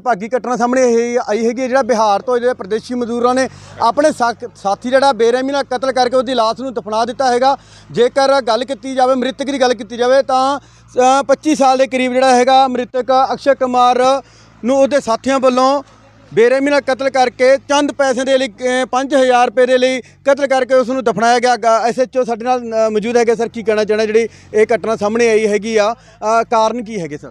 ਭਾਗੀ ਘਟਨਾ ਸਾਹਮਣੇ ਇਹ ਆਈ ਹੈਗੀ ਹੈ, ਜਿਹੜਾ ਬਿਹਾਰ ਤੋਂ ਜਿਹੜੇ ਪ੍ਰਦੇਸ਼ੀ ਮਜ਼ਦੂਰਾਂ ਨੇ ਆਪਣੇ ਸਾਕ- ਸਾਥੀ ਜਿਹੜਾ ਬੇਰਹਿਮੀ ਨਾਲ ਕਤਲ ਕਰਕੇ ਉਹਦੀ ਲਾਸ਼ ਨੂੰ ਦਫਨਾ ਦਿੱਤਾ ਹੈਗਾ। ਜੇਕਰ ਗੱਲ ਕੀਤੀ ਜਾਵੇ ਮ੍ਰਿਤਕ ਦੀ ਗੱਲ ਕੀਤੀ ਜਾਵੇ ਤਾਂ ਅ, 25 ਸਾਲ ਦੇ ਕਰੀਬ ਜਿਹੜਾ ਹੈਗਾ ਮ੍ਰਿਤਕ ਅਕਸ਼ੇ ਕੁਮਾਰ ਨੂੰ ਉਹਦੇ ਸਾਥੀਆਂ ਵੱਲੋਂ ਬੇਰਹਿਮੀ ਨਾਲ ਕਤਲ ਕਰਕੇ ਚੰਦ ਪੈਸੇ ਦੇ ਲਈ ਅ, 5000 ਰੁਪਏ ਦੇ ਲਈ ਕਤਲ ਕਰਕੇ ਉਸ ਨੂੰ ਦਫਨਾਇਆ ਗਿਆ ਐਸਐਚਓ ਸਾਡੇ ਨਾਲ ਮੌਜੂਦ ਹੈਗੇ ਸਰ ਕੀ ਕਹਿਣਾ ਚਾਹਣਾ ਜਿਹੜੀ ਇਹ ਘਟਨਾ ਸਾਹਮਣੇ ਆਈ ਹੈਗੀ ਆ ਕਾਰਨ ਕੀ ਹੈਗੇ ਸਰ?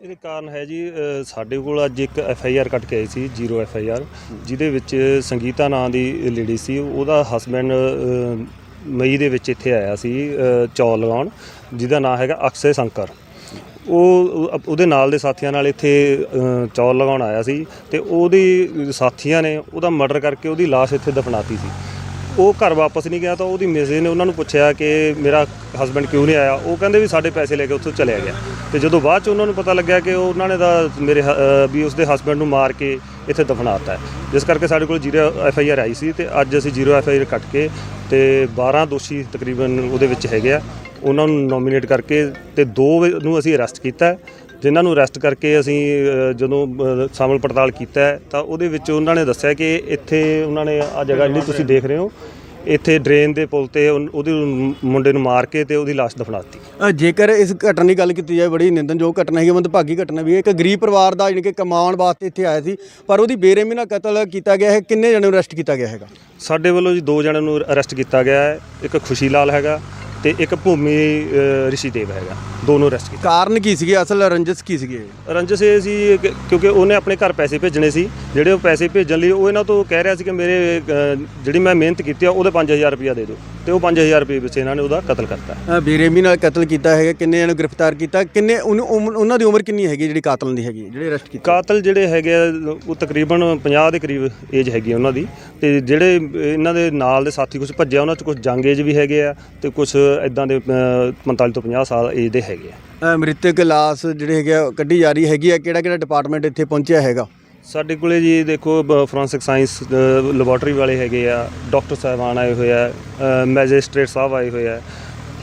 ਇਹਦੇ ਕਾਰਨ ਹੈ ਜੀ ਅ, ਸਾਡੇ ਕੋਲ ਅੱਜ ਇੱਕ ਐਫ ਆਈ ਆਰ ਕੱਟ ਕੇ I C zero F I R ਜਿਹਦੇ ਵਿੱਚ ਸੰਗੀਤਾ ਨਾਂ ਦੀ ਲੇਡੀ ਸੀ। ਉਹਦਾ ਹਸਬੈਂਡ ਮਈ ਦੇ ਵਿੱਚ ਇੱਥੇ ਆਇਆ ਸੀ ਅ, ਚੌਲ ਲਗਾਉਣ ਜਿਹਦਾ ਨਾਂ ਹੈਗਾ ਅਕਸ਼ੇ ਸ਼ੰਕਰ। ਉਹ ਉਹ- ਉਹਦੇ ਨਾਲ ਦੇ ਸਾਥੀਆਂ ਨਾਲ ਇੱਥੇ ਅ, ਚੌਲ ਲਗਾਉਣ ਆਇਆ ਸੀ ਤੇ ਉਹਦੀ ਸਾਥੀਆਂ ਨੇ ਉਹਦਾ ਮਰਡਰ ਕਰਕੇ ਉਹਦੀ ਲਾਸ਼ ਇੱਥੇ ਦਫਨਾਤੀ ਸੀ। ਉਹ ਘਰ ਵਾਪਸ ਨਹੀਂ ਗਿਆ ਤਾਂ ਉਹਦੀ ਮਿਸੇ ਨੇ ਉਹਨਾਂ ਨੂੰ ਪੁੱਛਿਆ ਕਿ ਮੇਰਾ ਹਸਬੰਡ ਕਿਉਂ ਨਹੀਂ ਆਇਆ? ਉਹ ਕਹਿੰਦੇ ਵੀ ਸਾਡੇ ਪੈਸੇ ਲੈ ਕੇ ਉੱਥੋਂ ਚਲਿਆ ਗਿਆ। ਤੇ ਜਦੋਂ ਬਾਅਦ ਚ ਉਹਨਾਂ ਨੂੰ ਪਤਾ ਲੱਗਿਆ ਕਿ ਉਹਨਾਂ ਨੇ ਤਾਂ ਮੇਰੇ ਹ- ਅ, ਵੀ ਉਸਦੇ ਹਸਬੰਡ ਨੂੰ ਮਾਰ ਕੇ ਇੱਥੇ ਦਫਨਾਤਾ ਹੈ। ਜਿਸ ਕਰਕੇ ਸਾਡੇ ਕੋਲ zero F I R I C ਤੇ ਅੱਜ ਅਸੀਂ ਜ਼ੀਰੋ ਐਫ ਆਈ ਆਰ ਕੱਟ ਕੇ ਤੇ 12 ਦੋਸ਼ੀ ਤਕਰੀਬਨ ਉਹਦੇ ਵਿੱਚ ਹੈਗੇ ਆ। ਉਹਨਾਂ ਨੂੰ ਨੋਮੀਨੇਟ ਕਰਕੇ ਤੇ ਦੋ ਨੂੰ ਅਸੀਂ ਅਰੈਸਟ ਕੀਤਾ ਹੈ। ਜਿਨ੍ਹਾਂ ਨੂੰ ਅਰੈਸਟ ਕਰਕੇ ਅਸੀਂ ਜਦੋਂ ਸਾਮਲ ਪੜਤਾਲ ਕੀਤਾ ਤਾਂ ਉਹਦੇ ਵਿੱਚ ਉਹਨਾਂ ਨੇ ਦੱਸਿਆ ਕਿ ਇੱਥੇ ਉਹਨਾਂ ਨੇ ਆ ਜਗ੍ਹਾ ਜਿਹੜੀ ਤੁਸੀਂ ਦੇਖ ਰਹੇ ਹੋ ਇੱਥੇ ਡਰੇਨ ਦੇ ਪੁਲ ਤੇ ਉਹਦੇ ਮੁੰਡੇ ਨੂੰ ਮਾਰ ਕੇ ਤੇ ਉਹਦੀ ਲਾਸ਼ ਦਫਨਾਤੀ। ਅ, ਜੇਕਰ ਇਸ ਘਟਨਾ ਦੀ ਗੱਲ ਕੀਤੀ ਜਾਏ ਬੜੀ ਨਿੰਦਨਯੋਗ ਘਟਨਾ ਹੈਗੀ ਮੰਦਭਾਗੀ ਘਟਨਾ ਵੀ ਹੈ। ਇੱਕ ਗਰੀਬ ਪਰਿਵਾਰ ਦਾ ਯਾਨੀ ਕਿ ਕਮਾਉਣ ਵਾਸਤੇ ਇੱਥੇ ਆਇਆ ਸੀ ਪਰ ਉਹਦੀ ਬੇਰਹਿਮੀ ਨਾਲ ਕਤਲ ਕੀਤਾ ਗਿਆ ਹੈ। ਕਿੰਨੇ ਜਣੇ ਨੂੰ ਅਰੈਸਟ ਕੀਤਾ ਗਿਆ ਹੈਗਾ? ਸਾਡੇ ਵੱਲੋਂ ਜੀ ਦੋ ਜਣਿਆਂ ਨੂੰ ਅਰੈਸਟ ਕੀਤਾ ਗਿਆ ਹੈ। ਇੱਕ ਖੁਸ਼ੀ ਲਾਲ ਹੈਗਾ ਤੇ ਇੱਕ ਭੂਮੀ ਅ, ਰਿਸ਼ੀਦੇਵ ਹੈਗਾ। ਦੋਨੋਂ ਅਰੈਸਟ ਕੀਤੇ। ਕਾਰਨ ਕੀ ਸੀਗੇ? ਅਸਲ ਰੰਜਿਸ਼ ਕੀ ਸੀਗੇ? ਰੰਜਸ ਇਹ ਸੀ ਕਿ- ਕਿਉਂਕਿ ਉਹਨੇ ਆਪਣੇ ਘਰ ਪੈਸੇ ਭੇਜਣੇ ਸੀ। ਜਿਹੜੇ ਉਹ ਪੈਸੇ ਭੇਜਣ ਲਈ ਉਹ ਇਹਨਾਂ ਤੋਂ ਕਹਿ ਰਿਹਾ ਸੀ ਕਿ ਮੇਰੇ ਅ, ਜਿਹੜੀ ਮੈਂ ਮਿਹਨਤ ਕੀਤੀ ਆ ਉਹਦੇ 5000 ਰੁਪਇਆ ਦੇ ਦਿਓ। ਤੇ ਉਹ 5000 ਰੁਪਏ ਵਿੱਚ ਇਹਨਾਂ ਨੇ ਉਹਦਾ ਕਤਲ ਕਰਤਾ। ਅ, ਬੇਰਹਿਮੀ ਨਾਲ ਕਤਲ ਕੀਤਾ ਹੈਗਾ ਕਿੰਨੇ ਨੂੰ ਗ੍ਰਿਫਤਾਰ ਕੀਤਾ? ਕਿੰਨੇ ਉਹਨੂੰ- ਉਮ- ਉਹਨਾਂ ਦੀ ਉਮਰ ਕਿੰਨੀ ਹੈਗੀ ਜਿਹੜੀ ਕਾਤਲ ਦੀ ਹੈਗੀ ਜਿਹੜੇ ਅਰੈਸਟ ਕੀਤੇ? ਕਾਤਲ ਜਿਹੜੇ ਹੈਗੇ ਆ, ਉਹ ਤਕਰੀਬਨ 50 ਦੇ ਕਰੀਬ ਏਜ ਹੈਗੀ ਉਹਨਾਂ ਦੀ। ਤੇ ਜਿਹੜੇ ਇਹਨਾਂ ਦੇ ਨਾਲ ਦੇ ਸਾਥੀ ਕੁਝ ਭੱਜਿਆ ਉਹਨਾਂ 'ਚ ਕੁਝ ਜੰਗ ਏਜ ਵੀ ਹੈਗੇ ਆ ਤੇ ਕੁਝ ਇਦਾਂ ਦੇ ਅ, 45 ਤੋਂ 50 ਸਾਲ ਏਜ ਦੇ ਹੈਗੇ ਆ। ਮ੍ਰਿਤਕ ਲਾਸ਼ ਜਿਹੜੇ ਹੈਗੇ ਆ, ਕੱਢੀ ਜਾ ਰਹੀ ਹੈਗੀ ਆ। ਕਿਹੜਾ ਕਿਹੜਾ ਡਿਪਾਰਟਮੈਂਟ ਇੱਥੇ ਪਹੁੰਚਿਆ ਹੈਗਾ? ਸਾਡੇ ਕੋਲੇ ਜੀ ਦੇਖੋ ਫੋਰੈਂਸਿਕ ਸਾਇੰਸ ਲੈਬੋਰਟਰੀ ਵਾਲੇ ਹੈਗੇ ਆ। ਡਾਕਟਰ ਸਾਹਿਬਾਨ ਆਏ ਹੋਏ ਆ ਮੈਜਿਸਟ੍ਰੇਟ ਸਾਹਿਬ ਆਏ ਹੋਏ ਆ।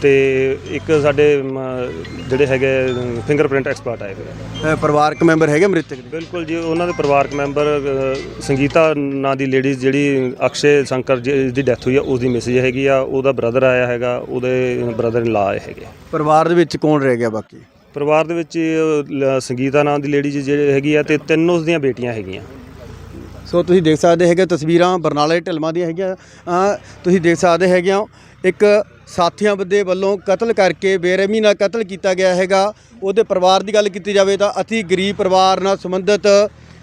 ਤੇ ਇੱਕ ਸਾਡੇ ਮ, ਜਿਹੜੇ ਹੈਗੇ ਫਿੰਗਰਪ੍ਰਿੰਟ ਐਕਸਪਰਟ ਆਏ ਹੋਏ ਆ। ਅ, ਪਰਿਵਾਰਕ ਮੈਂਬਰ ਹੈਗੇ ਮ੍ਰਿਤਕ ਦੇ? ਬਿਲਕੁਲ ਜੀ ਉਹਨਾਂ ਦੇ ਪਰਿਵਾਰਕ ਮੈਂਬਰ ਅ, ਸੰਗੀਤਾ ਨਾਂ ਦੀ ਲੇਡੀਜ਼ ਜਿਹੜੀ ਅਕਸ਼ੇ ਸ਼ੰਕਰ ਜੀ ਦੀ ਡੈਥ ਹੋਈ ਆ ਉਸ ਦੀ ਮੈਸੇਜ ਹੈਗੀ ਆ ਉਹਦਾ ਬ੍ਰਦਰ ਆਇਆ ਹੈਗਾ ਉਹਦੇ ਬ੍ਰਦਰ ਇਨ ਲਾ ਆਏ ਹੈਗੇ ਪਰਿਵਾਰ ਦੇ ਵਿੱਚ ਕੌਣ ਰਹਿ ਗਿਆ ਬਾਕੀ? ਪਰਿਵਾਰ ਦੇ ਵਿੱਚ ਅ, ਲ- ਸੰਗੀਤਾ ਨਾਂ ਦੀ ਲੇਡੀਜ਼ ਜਿਹੜੇ ਹੈਗੀ ਆ ਤੇ ਤਿੰਨ ਉਸ ਦੀਆਂ ਬੇਟੀਆਂ ਹੈਗੀਆਂ। ਸੋ ਤੁਸੀਂ ਦੇਖ ਸਕਦੇ ਹੈਗੇ ਤਸਵੀਰਾਂ ਬਰਨਾਲੇ ਢਲਮਾ ਦੀਆਂ ਹੈਗੀਆਂ। ਅ, ਤੁਸੀਂ ਦੇਖ ਸਕਦੇ ਹੈਗੇ ਹੋ ਇੱਕ ਸਾਥੀਆਂ ਦੇ ਵੱਲੋਂ ਕਤਲ ਕਰਕੇ ਬੇਰਹਿਮੀ ਨਾਲ ਕਤਲ ਕੀਤਾ ਗਿਆ ਹੈਗਾ। ਉਹਦੇ ਪਰਿਵਾਰ ਦੀ ਗੱਲ ਕੀਤੀ ਜਾਵੇ ਤਾਂ ਅਤੀ ਗਰੀਬ ਪਰਿਵਾਰ ਨਾਲ ਸੰਬੰਧਿਤ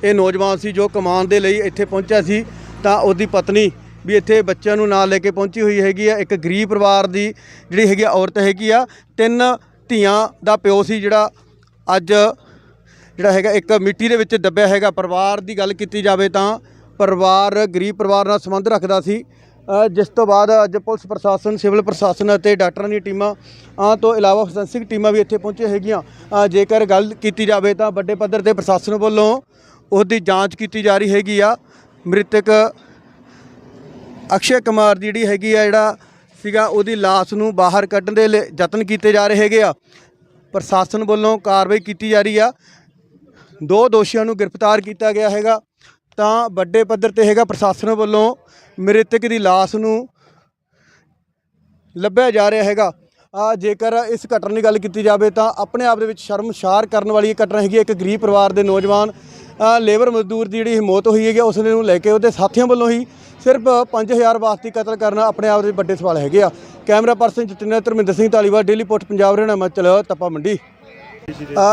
ਇਹ ਨੌਜਵਾਨ ਸੀ ਜੋ ਕਮਾਉਣ ਦੇ ਲਈ ਇੱਥੇ ਪਹੁੰਚਿਆ ਸੀ। ਤਾਂ ਉਹਦੀ ਪਤਨੀ ਵੀ ਇੱਥੇ ਬੱਚਿਆਂ ਨੂੰ ਨਾਲ ਲੈ ਕੇ ਪਹੁੰਚੀ ਹੋਈ ਹੈਗੀ ਆ। ਇੱਕ ਗਰੀਬ ਪਰਿਵਾਰ ਦੀ ਜਿਹੜੀ ਹੈਗੀ ਆ, ਔਰਤ ਹੈਗੀ ਆ। ਤਿੰਨ ਧੀਆਂ ਦਾ ਪਿਓ ਸੀ ਜਿਹੜਾ ਅੱਜ ਜਿਹੜਾ ਹੈਗਾ, ਇੱਕ ਮਿੱਟੀ ਦੇ ਵਿੱਚ ਦੱਬਿਆ ਹੈਗਾ। ਪਰਿਵਾਰ ਦੀ ਗੱਲ ਕੀਤੀ ਜਾਵੇ ਤਾਂ ਪਰਿਵਾਰ ਗਰੀਬ ਪਰਿਵਾਰ ਨਾਲ ਸੰਬੰਧ ਰੱਖਦਾ ਸੀ। ਜਿਸ ਤੋਂ ਬਾਅਦ ਅੱਜ ਪੁਲਿਸ ਪ੍ਰਸ਼ਾਸਨ, ਸਿਵਲ ਪ੍ਰਸ਼ਾਸਨ ਅਤੇ ਡਾਕਟਰਾਂ ਦੀਆਂ ਟੀਮਾਂ ਆ ਤੋਂ ਇਲਾਵਾ ਫੋਰੈਂਸਿਕ ਟੀਮਾਂ ਵੀ ਇੱਥੇ ਪਹੁੰਚੇ ਹੈਗੀਆਂ। ਜੇਕਰ ਗੱਲ ਕੀਤੀ ਜਾਵੇ ਤਾਂ ਵੱਡੇ ਪੱਧਰ ਤੇ ਪ੍ਰਸ਼ਾਸਨ ਵੱਲੋਂ ਉਹਦੀ ਜਾਂਚ ਕੀਤੀ ਜਾ ਰਹੀ ਹੈਗੀ ਆ। ਮ੍ਰਿਤਕ ਅਕਸ਼ੇ ਕੁਮਾਰ ਦੀ ਜਿਹੜੀ ਹੈਗੀ ਆ, ਜਿਹੜਾ ਸੀਗਾ, ਉਹਦੀ ਲਾਸ਼ ਨੂੰ ਬਾਹਰ ਕੱਢਣ ਦੇ ਲਈ ਯਤਨ ਕੀਤੇ ਜਾ ਰਹੇ ਹੈਗੇ ਆ। ਪ੍ਰਸ਼ਾਸਨ ਵੱਲੋਂ ਕਾਰਵਾਈ ਕੀਤੀ ਜਾ ਰਹੀ ਆ। ਦੋ ਦੋਸ਼ੀਆਂ ਨੂੰ ਗ੍ਰਿਫਤਾਰ ਕੀਤਾ ਗਿਆ ਹੈਗਾ। ਤਾਂ ਵੱਡੇ ਪੱਧਰ ਤੇ ਹੈਗਾ ਪ੍ਰਸ਼ਾਸਨ ਵੱਲੋਂ ਮ੍ਰਿਤਕ ਦੀ ਲਾਸ਼ ਨੂੰ ਲੱਭਿਆ ਜਾ ਰਿਹਾ ਹੈਗਾ। ਆ ਜੇਕਰ ਇਸ ਘਟਨਾ ਦੀ ਗੱਲ ਕੀਤੀ ਜਾਵੇ ਤਾਂ ਆਪਣੇ ਆਪ ਦੇ ਵਿੱਚ ਸ਼ਰਮਸ਼ਾਰ ਕਰਨ ਵਾਲੀ ਇਹ ਘਟਨਾ ਹੈਗੀ ਹੈ। ਇੱਕ ਗਰੀਬ ਪਰਿਵਾਰ ਦੇ ਨੌਜਵਾਨ ਲੇਬਰ ਮਜ਼ਦੂਰ ਦੀ ਜਿਹੜੀ ਮੌਤ ਹੋਈ ਹੈਗੀ ਉਸ ਨੂੰ ਲੈ ਕੇ ਉਹਦੇ ਸਾਥੀਆਂ ਵੱਲੋਂ ਹੀ ਸਿਰਫ 5000 ਵਾਸਤੇ ਕਤਲ ਕਰਨਾ ਆਪਣੇ ਆਪ ਦੇ ਵੱਡੇ ਸਵਾਲ ਹੈਗੇ ਆ। Camera person Jatinder Dharminder Singh, Dhaliwal, daily post Punjab, Haryana, Himachal, Tapa Mandi.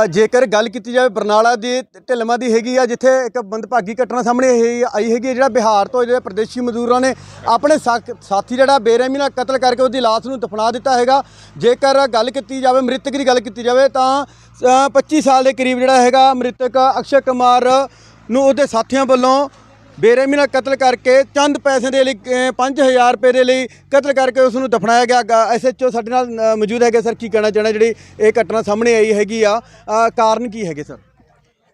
ਜੇਕਰ ਗੱਲ ਕੀਤੀ ਜਾਵੇ ਬਰਨਾਲਾ ਦੀ ਢਿਲਮਾ ਦੀ ਹੈਗੀ ਆ ਜਿੱਥੇ ਇੱਕ ਮੰਦਭਾਗੀ ਘਟਨਾ ਸਾਹਮਣੇ ਇਹ ਆਈ ਹੈਗੀ ਹੈ, ਜਿਹੜਾ ਬਿਹਾਰ ਤੋਂ ਜਿਹੜੇ ਪ੍ਰਦੇਸ਼ੀ ਮਜ਼ਦੂਰਾਂ ਨੇ ਆਪਣੇ ਸਾਕ- ਸਾਥੀ ਜਿਹੜਾ ਬੇਰਹਿਮੀ ਨਾਲ ਕਤਲ ਕਰਕੇ ਉਹਦੀ ਲਾਸ਼ ਨੂੰ ਦਫਨਾ ਦਿੱਤਾ ਹੈਗਾ। ਜੇਕਰ ਗੱਲ ਕੀਤੀ ਜਾਵੇ ਮ੍ਰਿਤਕ ਦੀ ਗੱਲ ਕੀਤੀ ਜਾਵੇ ਤਾਂ ਅ, 25 ਸਾਲ ਦੇ ਕਰੀਬ ਜਿਹੜਾ ਹੈਗਾ ਮ੍ਰਿਤਕ ਅਕਸ਼ੇ ਕੁਮਾਰ ਨੂੰ ਉਹਦੇ ਸਾਥੀਆਂ ਵੱਲੋਂ ਬੇਰਹਿਮੀ ਨਾਲ ਕਤਲ ਕਰਕੇ ਚੰਦ ਪੈਸੇ ਦੇ ਲਈ ਅ, 5000 ਰੁਪਏ ਦੇ ਲਈ ਕਤਲ ਕਰਕੇ ਉਸ ਨੂੰ ਦਫਨਾਇਆ ਗਿਆ ਐਸਐਚਓ ਸਾਡੇ ਨਾਲ ਮੌਜੂਦ ਹੈਗੇ ਸਰ। ਕੀ ਕਹਿਣਾ ਚਾਹਣਾ ਜਿਹੜੀ ਇਹ ਘਟਨਾ ਸਾਹਮਣੇ ਆਈ ਹੈਗੀ ਆ? ਕਾਰਨ ਕੀ ਹੈਗੇ ਸਰ?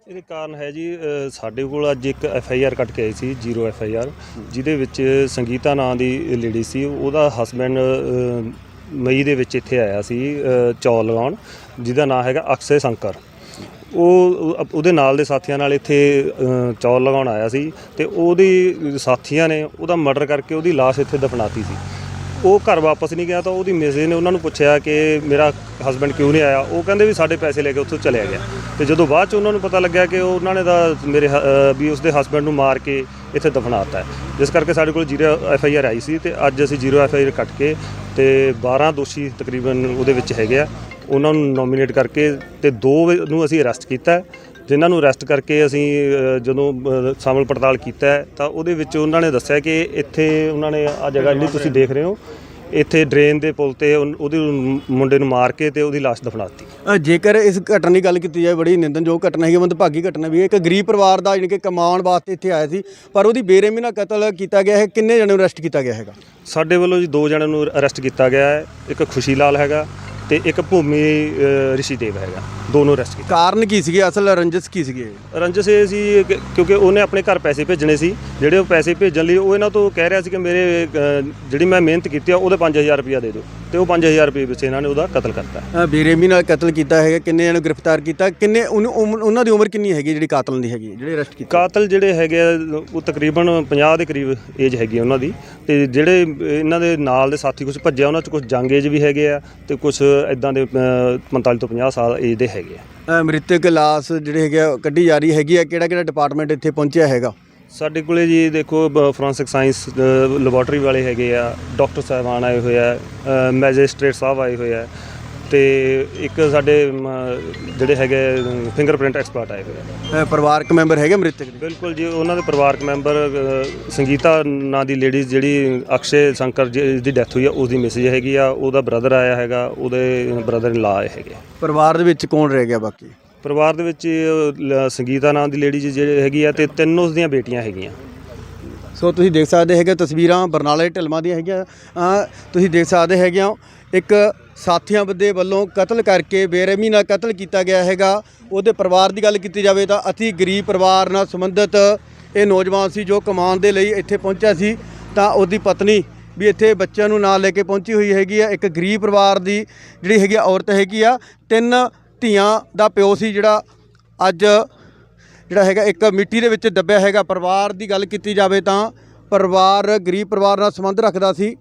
ਇਹਦੇ ਕਾਰਨ ਹੈ ਜੀ ਸਾਡੇ ਕੋਲ ਅੱਜ ਇੱਕ ਐਫ ਆਈ ਆਰ ਕੱਟ ਕੇ I C zero F I R ਜਿਹਦੇ ਵਿੱਚ ਸੰਗੀਤਾ ਨਾਂ ਦੀ ਲੇਡੀ ਸੀ। ਉਹਦਾ ਹਸਬੈਂਡ ਮਈ ਦੇ ਵਿੱਚ ਇੱਥੇ ਆਇਆ ਸੀ ਚੌਲ ਲਗਾਉਣ ਜਿਹਦਾ ਨਾਂ ਹੈਗਾ ਅਕਸ਼ੇ ਸ਼ੰਕਰ। ਉਹ ਉਹਦੇ ਨਾਲ ਦੇ ਸਾਥੀਆਂ ਨਾਲ ਇੱਥੇ ਚੌਲ ਲਗਾਉਣ ਆਇਆ ਸੀ ਤੇ ਉਹਦੀ ਸਾਥੀਆਂ ਨੇ ਉਹਦਾ ਮਰਡਰ ਕਰਕੇ ਉਹਦੀ ਲਾਸ਼ ਇੱਥੇ ਦਫਨਾਤੀ ਸੀ। ਉਹ ਘਰ ਵਾਪਸ ਨਹੀਂ ਗਿਆ ਤਾਂ ਉਹਦੀ ਮਿਸੇ ਨੇ ਉਹਨਾਂ ਨੂੰ ਪੁੱਛਿਆ ਕਿ ਮੇਰਾ ਹਸਬੰਡ ਕਿਉਂ ਨਹੀਂ ਆਇਆ? ਉਹ ਕਹਿੰਦੇ ਵੀ ਸਾਡੇ ਪੈਸੇ ਲੈ ਕੇ ਉੱਥੋਂ ਚਲਿਆ ਗਿਆ। ਤੇ ਜਦੋਂ ਬਾਅਦ ਚ ਉਹਨਾਂ ਨੂੰ ਪਤਾ ਲੱਗਿਆ ਕਿ ਉਹਨਾਂ ਨੇ ਦਾ ਮੇਰੇ ਹ- ਵੀ ਉਸਦੇ ਹਸਬੰਡ ਨੂੰ ਮਾਰ ਕੇ ਇੱਥੇ ਦਫਨਾਤਾ ਹੈ। ਜਿਸ ਕਰਕੇ ਸਾਡੇ ਕੋਲ zero F I R I C ਤੇ ਅੱਜ ਅਸੀਂ ਜ਼ੀਰੋ ਐਫ ਆਈ ਆਰ ਕੱਟ ਕੇ ਤੇ 12 ਦੋਸ਼ੀ ਤਕਰੀਬਨ ਉਹਦੇ ਵਿੱਚ ਹੈਗੇ ਆ। ਉਹਨਾਂ ਨੂੰ ਨੋਮੀਨੇਟ ਕਰਕੇ ਤੇ ਦੋ ਨੂੰ ਅਸੀਂ ਅਰੈਸਟ ਕੀਤਾ ਜਿਨ੍ਹਾਂ ਨੂੰ ਅਰੈਸਟ ਕਰਕੇ ਅਸੀਂ ਜਦੋਂ ਸਾਮਲ ਪੜਤਾਲ ਕੀਤਾ ਤਾਂ ਉਹਦੇ ਵਿੱਚ ਉਹਨਾਂ ਨੇ ਦੱਸਿਆ ਕਿ ਇੱਥੇ ਉਹਨਾਂ ਨੇ ਆ ਜਗ੍ਹਾ ਜਿਹੜੀ ਤੁਸੀਂ ਦੇਖ ਰਹੇ ਹੋ ਇੱਥੇ ਡਰੇਨ ਦੇ ਪੁਲ ਤੇ ਉਹਦੇ ਮੁੰਡੇ ਨੂੰ ਮਾਰ ਕੇ ਤੇ ਉਹਦੀ ਲਾਸ਼ ਦਫਨਾਤੀ। ਜੇਕਰ ਇਸ ਘਟਨਾ ਦੀ ਗੱਲ ਕੀਤੀ ਜਾਏ ਬੜੀ ਨਿੰਦਨਯੋਗ ਘਟਨਾ ਹੈਗੀ ਮੰਦਭਾਗੀ ਘਟਨਾ ਵੀ ਹੈ। ਇੱਕ ਗਰੀਬ ਪਰਿਵਾਰ ਦਾ ਯਾਨੀ ਕਿ ਕਮਾਉਣ ਵਾਸਤੇ ਇੱਥੇ ਆਇਆ ਸੀ ਪਰ ਉਹਦੀ ਬੇਰਹਿਮੀ ਨਾਲ ਕਤਲ ਕੀਤਾ ਗਿਆ ਹੈ। ਕਿੰਨੇ ਜਣੇ ਨੂੰ ਅਰੈਸਟ ਕੀਤਾ ਗਿਆ ਹੈਗਾ? ਸਾਡੇ ਵੱਲੋਂ ਜੀ ਦੋ ਜਣਿਆਂ ਨੂੰ ਅਰੈਸਟ ਕੀਤਾ ਗਿਆ ਹੈ। ਇੱਕ ਖੁਸ਼ੀ ਲਾਲ ਹੈਗਾ ਤੇ ਇੱਕ ਭੂਮੀ ਰਿਸ਼ੀਦੇਵ ਹੈਗਾ। ਦੋਨੋਂ ਅਰੈਸਟ ਕੀਤੇ। ਕਾਰਨ ਕੀ ਸੀਗੇ? ਅਸਲ ਰੰਜਿਸ਼ ਕੀ ਸੀਗੇ? ਰੰਜਸ ਇਹ ਸੀ ਕਿ- ਕਿਉਂਕਿ ਉਹਨੇ ਆਪਣੇ ਘਰ ਪੈਸੇ ਭੇਜਣੇ ਸੀ। ਜਿਹੜੇ ਉਹ ਪੈਸੇ ਭੇਜਣ ਲਈ ਉਹ ਇਹਨਾਂ ਤੋਂ ਕਹਿ ਰਿਹਾ ਸੀ ਕਿ ਮੇਰੇ ਅ, ਜਿਹੜੀ ਮੈਂ ਮਿਹਨਤ ਕੀਤੀ ਆ ਉਹਦੇ 5000 ਰੁਪਇਆ ਦੇ ਦਿਓ। ਤੇ ਉਹ 5000 ਰੁਪਏ ਵਿੱਚ ਇਹਨਾਂ ਨੇ ਉਹਦਾ ਕਤਲ ਕਰਤਾ। ਅ, ਬੇਰਹਿਮੀ ਨਾਲ ਕਤਲ ਕੀਤਾ ਹੈਗਾ। ਕਿੰਨੇ ਜਣੇ ਨੂੰ ਗ੍ਰਿਫਤਾਰ ਕੀਤਾ? ਕਿੰਨੇ ਉਹਨੂੰ- ਉਮ- ਉਹਨਾਂ ਦੀ ਉਮਰ ਕਿੰਨੀ ਹੈਗੀ ਜਿਹੜੀ ਕਾਤਲ ਦੀ ਹੈਗੀ? ਜਿਹੜੇ ਅਰੈਸਟ ਕੀਤੇ? ਕਾਤਲ ਜਿਹੜੇ ਹੈਗੇ ਆ, ਉਹ ਤਕਰੀਬਨ 50 ਦੇ ਕਰੀਬ ਏਜ ਹੈਗੀ ਆ ਉਹਨਾਂ ਦੀ। ਤੇ ਜਿਹੜੇ ਇਹਨਾਂ ਦੇ ਨਾਲ ਦੇ ਸਾਥੀ ਕੁਝ ਭੱਜਿਆ ਉਹਨਾਂ ਚ ਕੁਝ ਜੰਗ ਏਜ ਵੀ ਹੈਗੇ ਆ ਤੇ ਕੁਝ ਇਦਾਂ ਦੇ ਅ, 45 ਤੋਂ 50 ਸਾਲ ਏਜ ਦੇ ਹੈਗੇ ਆ। ਮ੍ਰਿਤਕ ਲਾਸ਼ ਜਿਹੜੇ ਹੈਗੇ ਆ, ਕੱਢੀ ਜਾ ਰਹੀ ਹੈਗੀ ਆ। ਕਿਹੜਾ ਕਿਹੜਾ ਡਿਪਾਰਟਮੈਂਟ ਇੱਥੇ ਪਹੁੰਚਿਆ ਹੈਗਾ? ਸਾਡੇ ਕੋਲੇ ਜੀ ਦੇਖੋ ਫੋਰੈਂਸਿਕ ਸਾਇੰਸ ਲੈਬੋਰਟਰੀ ਵਾਲੇ ਹੈਗੇ ਆ। ਡਾਕਟਰ ਸਾਹਿਬਾਨ ਆਏ ਹੋਏ ਆ ਮੈਜਿਸਟ੍ਰੇਟ ਸਾਹਿਬ ਆਏ ਹੋਏ ਆ। ਤੇ ਇੱਕ ਸਾਡੇ ਮ, ਜਿਹੜੇ ਹੈਗੇ ਫਿੰਗਰਪ੍ਰਿੰਟ ਐਕਸਪਰਟ ਆਏ ਹੋਏ ਆ। ਅ, ਪਰਿਵਾਰਕ ਮੈਂਬਰ ਹੈਗੇ ਮ੍ਰਿਤਕ ਦੇ? ਬਿਲਕੁਲ ਜੀ ਉਹਨਾਂ ਦੇ ਪਰਿਵਾਰਕ ਮੈਂਬਰ ਅ, ਸੰਗੀਤਾ ਨਾਂ ਦੀ ਲੇਡੀਜ਼ ਜਿਹੜੀ ਅਕਸ਼ੇ ਸ਼ੰਕਰ ਜੀ ਦੀ ਡੈਥ ਹੋਈ ਆ ਉਸ ਦੀ ਮੈਸੇਜ ਹੈਗੀ ਆ ਉਹਦਾ ਬ੍ਰਦਰ ਆਇਆ ਹੈਗਾ ਉਹਦੇ ਬ੍ਰਦਰ ਇਨ ਲਾ ਆਏ ਹੈਗੇ ਪਰਿਵਾਰ ਦੇ ਵਿੱਚ ਕੌਣ ਰਹਿ ਗਿਆ ਬਾਕੀ? ਪਰਿਵਾਰ ਦੇ ਵਿੱਚ ਅ, ਲ- ਸੰਗੀਤਾ ਨਾਂ ਦੀ ਲੇਡੀਜ਼ ਜਿਹੜੇ ਹੈਗੀ ਆ ਤੇ ਤਿੰਨ ਉਸ ਦੀਆਂ ਬੇਟੀਆਂ ਹੈਗੀਆਂ। ਸੋ ਤੁਸੀਂ ਦੇਖ ਸਕਦੇ ਹੈਗੇ ਤਸਵੀਰਾਂ ਬਰਨਾਲੇ ਢਲਮਾ ਦੀਆਂ ਹੈਗੀਆਂ। ਅ, ਤੁਸੀਂ ਦੇਖ ਸਕਦੇ ਹੈਗੇ ਹੋ ਇੱਕ ਸਾਥੀਆਂ ਦੇ ਵੱਲੋਂ ਕਤਲ ਕਰਕੇ ਬੇਰਹਿਮੀ ਨਾਲ ਕਤਲ ਕੀਤਾ ਗਿਆ ਹੈਗਾ। ਉਹਦੇ ਪਰਿਵਾਰ ਦੀ ਗੱਲ ਕੀਤੀ ਜਾਵੇ ਤਾਂ ਅਤੀ ਗਰੀਬ ਪਰਿਵਾਰ ਨਾਲ ਸੰਬੰਧਿਤ ਇਹ ਨੌਜਵਾਨ ਸੀ ਜੋ ਕਮਾਉਣ ਦੇ ਲਈ ਇੱਥੇ ਪਹੁੰਚਿਆ ਸੀ। ਤਾਂ ਉਹਦੀ ਪਤਨੀ ਵੀ ਇੱਥੇ ਬੱਚਿਆਂ ਨੂੰ ਨਾਲ ਲੈ ਕੇ ਪਹੁੰਚੀ ਹੋਈ ਹੈਗੀ ਆ। ਇੱਕ ਗਰੀਬ ਪਰਿਵਾਰ ਦੀ ਜਿਹੜੀ ਹੈਗੀ ਆ, ਔਰਤ ਹੈਗੀ ਆ। ਤਿੰਨ ਧੀਆਂ ਦਾ ਪਿਓ ਸੀ ਜਿਹੜਾ ਅੱਜ ਜਿਹੜਾ ਹੈਗਾ, ਇੱਕ ਮਿੱਟੀ ਦੇ ਵਿੱਚ ਦੱਬਿਆ ਹੈਗਾ। ਪਰਿਵਾਰ ਦੀ ਗੱਲ ਕੀਤੀ ਜਾਵੇ ਤਾਂ ਪਰਿਵਾਰ ਗਰੀਬ ਪਰਿਵਾਰ ਨਾਲ ਸੰਬੰਧ ਰੱਖਦਾ ਸੀ।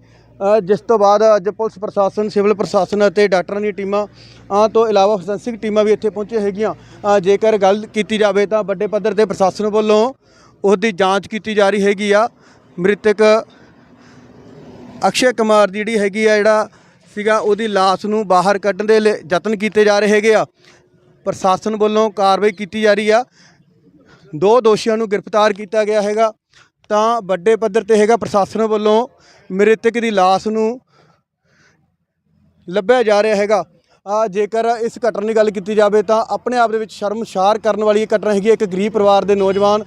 ਜਿਸ ਤੋਂ ਬਾਅਦ ਅੱਜ ਪੁਲਿਸ ਪ੍ਰਸ਼ਾਸਨ, ਸਿਵਲ ਪ੍ਰਸ਼ਾਸਨ ਅਤੇ ਡਾਕਟਰਾਂ ਦੀਆਂ ਟੀਮਾਂ ਆ ਤੋਂ ਇਲਾਵਾ ਫੋਰੈਂਸਿਕ ਟੀਮਾਂ ਵੀ ਇੱਥੇ ਪਹੁੰਚੇ ਹੈਗੀਆਂ। ਜੇਕਰ ਗੱਲ ਕੀਤੀ ਜਾਵੇ ਤਾਂ ਵੱਡੇ ਪੱਧਰ ਤੇ ਪ੍ਰਸ਼ਾਸਨ ਵੱਲੋਂ ਉਹਦੀ ਜਾਂਚ ਕੀਤੀ ਜਾ ਰਹੀ ਹੈਗੀ ਆ। ਮ੍ਰਿਤਕ ਅਕਸ਼ੇ ਕੁਮਾਰ ਦੀ ਜਿਹੜੀ ਹੈਗੀ ਆ, ਜਿਹੜਾ ਸੀਗਾ, ਉਹਦੀ ਲਾਸ਼ ਨੂੰ ਬਾਹਰ ਕੱਢਣ ਦੇ ਲਈ ਯਤਨ ਕੀਤੇ ਜਾ ਰਹੇ ਹੈਗੇ ਆ। ਪ੍ਰਸ਼ਾਸਨ ਵੱਲੋਂ ਕਾਰਵਾਈ ਕੀਤੀ ਜਾ ਰਹੀ ਆ। ਦੋ ਦੋਸ਼ੀਆਂ ਨੂੰ ਗ੍ਰਿਫਤਾਰ ਕੀਤਾ ਗਿਆ ਹੈਗਾ। ਤਾਂ ਵੱਡੇ ਪੱਧਰ ਤੇ ਹੈਗਾ ਪ੍ਰਸ਼ਾਸਨ ਵੱਲੋਂ ਮ੍ਰਿਤਕ ਦੀ ਲਾਸ਼ ਨੂੰ ਲੱਭਿਆ ਜਾ ਰਿਹਾ ਹੈਗਾ। ਆ ਜੇਕਰ ਇਸ ਘਟਨਾ ਦੀ ਗੱਲ ਕੀਤੀ ਜਾਵੇ ਤਾਂ ਆਪਣੇ ਆਪ ਦੇ ਵਿੱਚ ਸ਼ਰਮਸ਼ਾਰ ਕਰਨ ਵਾਲੀ ਇਹ ਘਟਨਾ ਹੈਗੀ ਹੈ। ਇੱਕ ਗਰੀਬ ਪਰਿਵਾਰ ਦੇ ਨੌਜਵਾਨ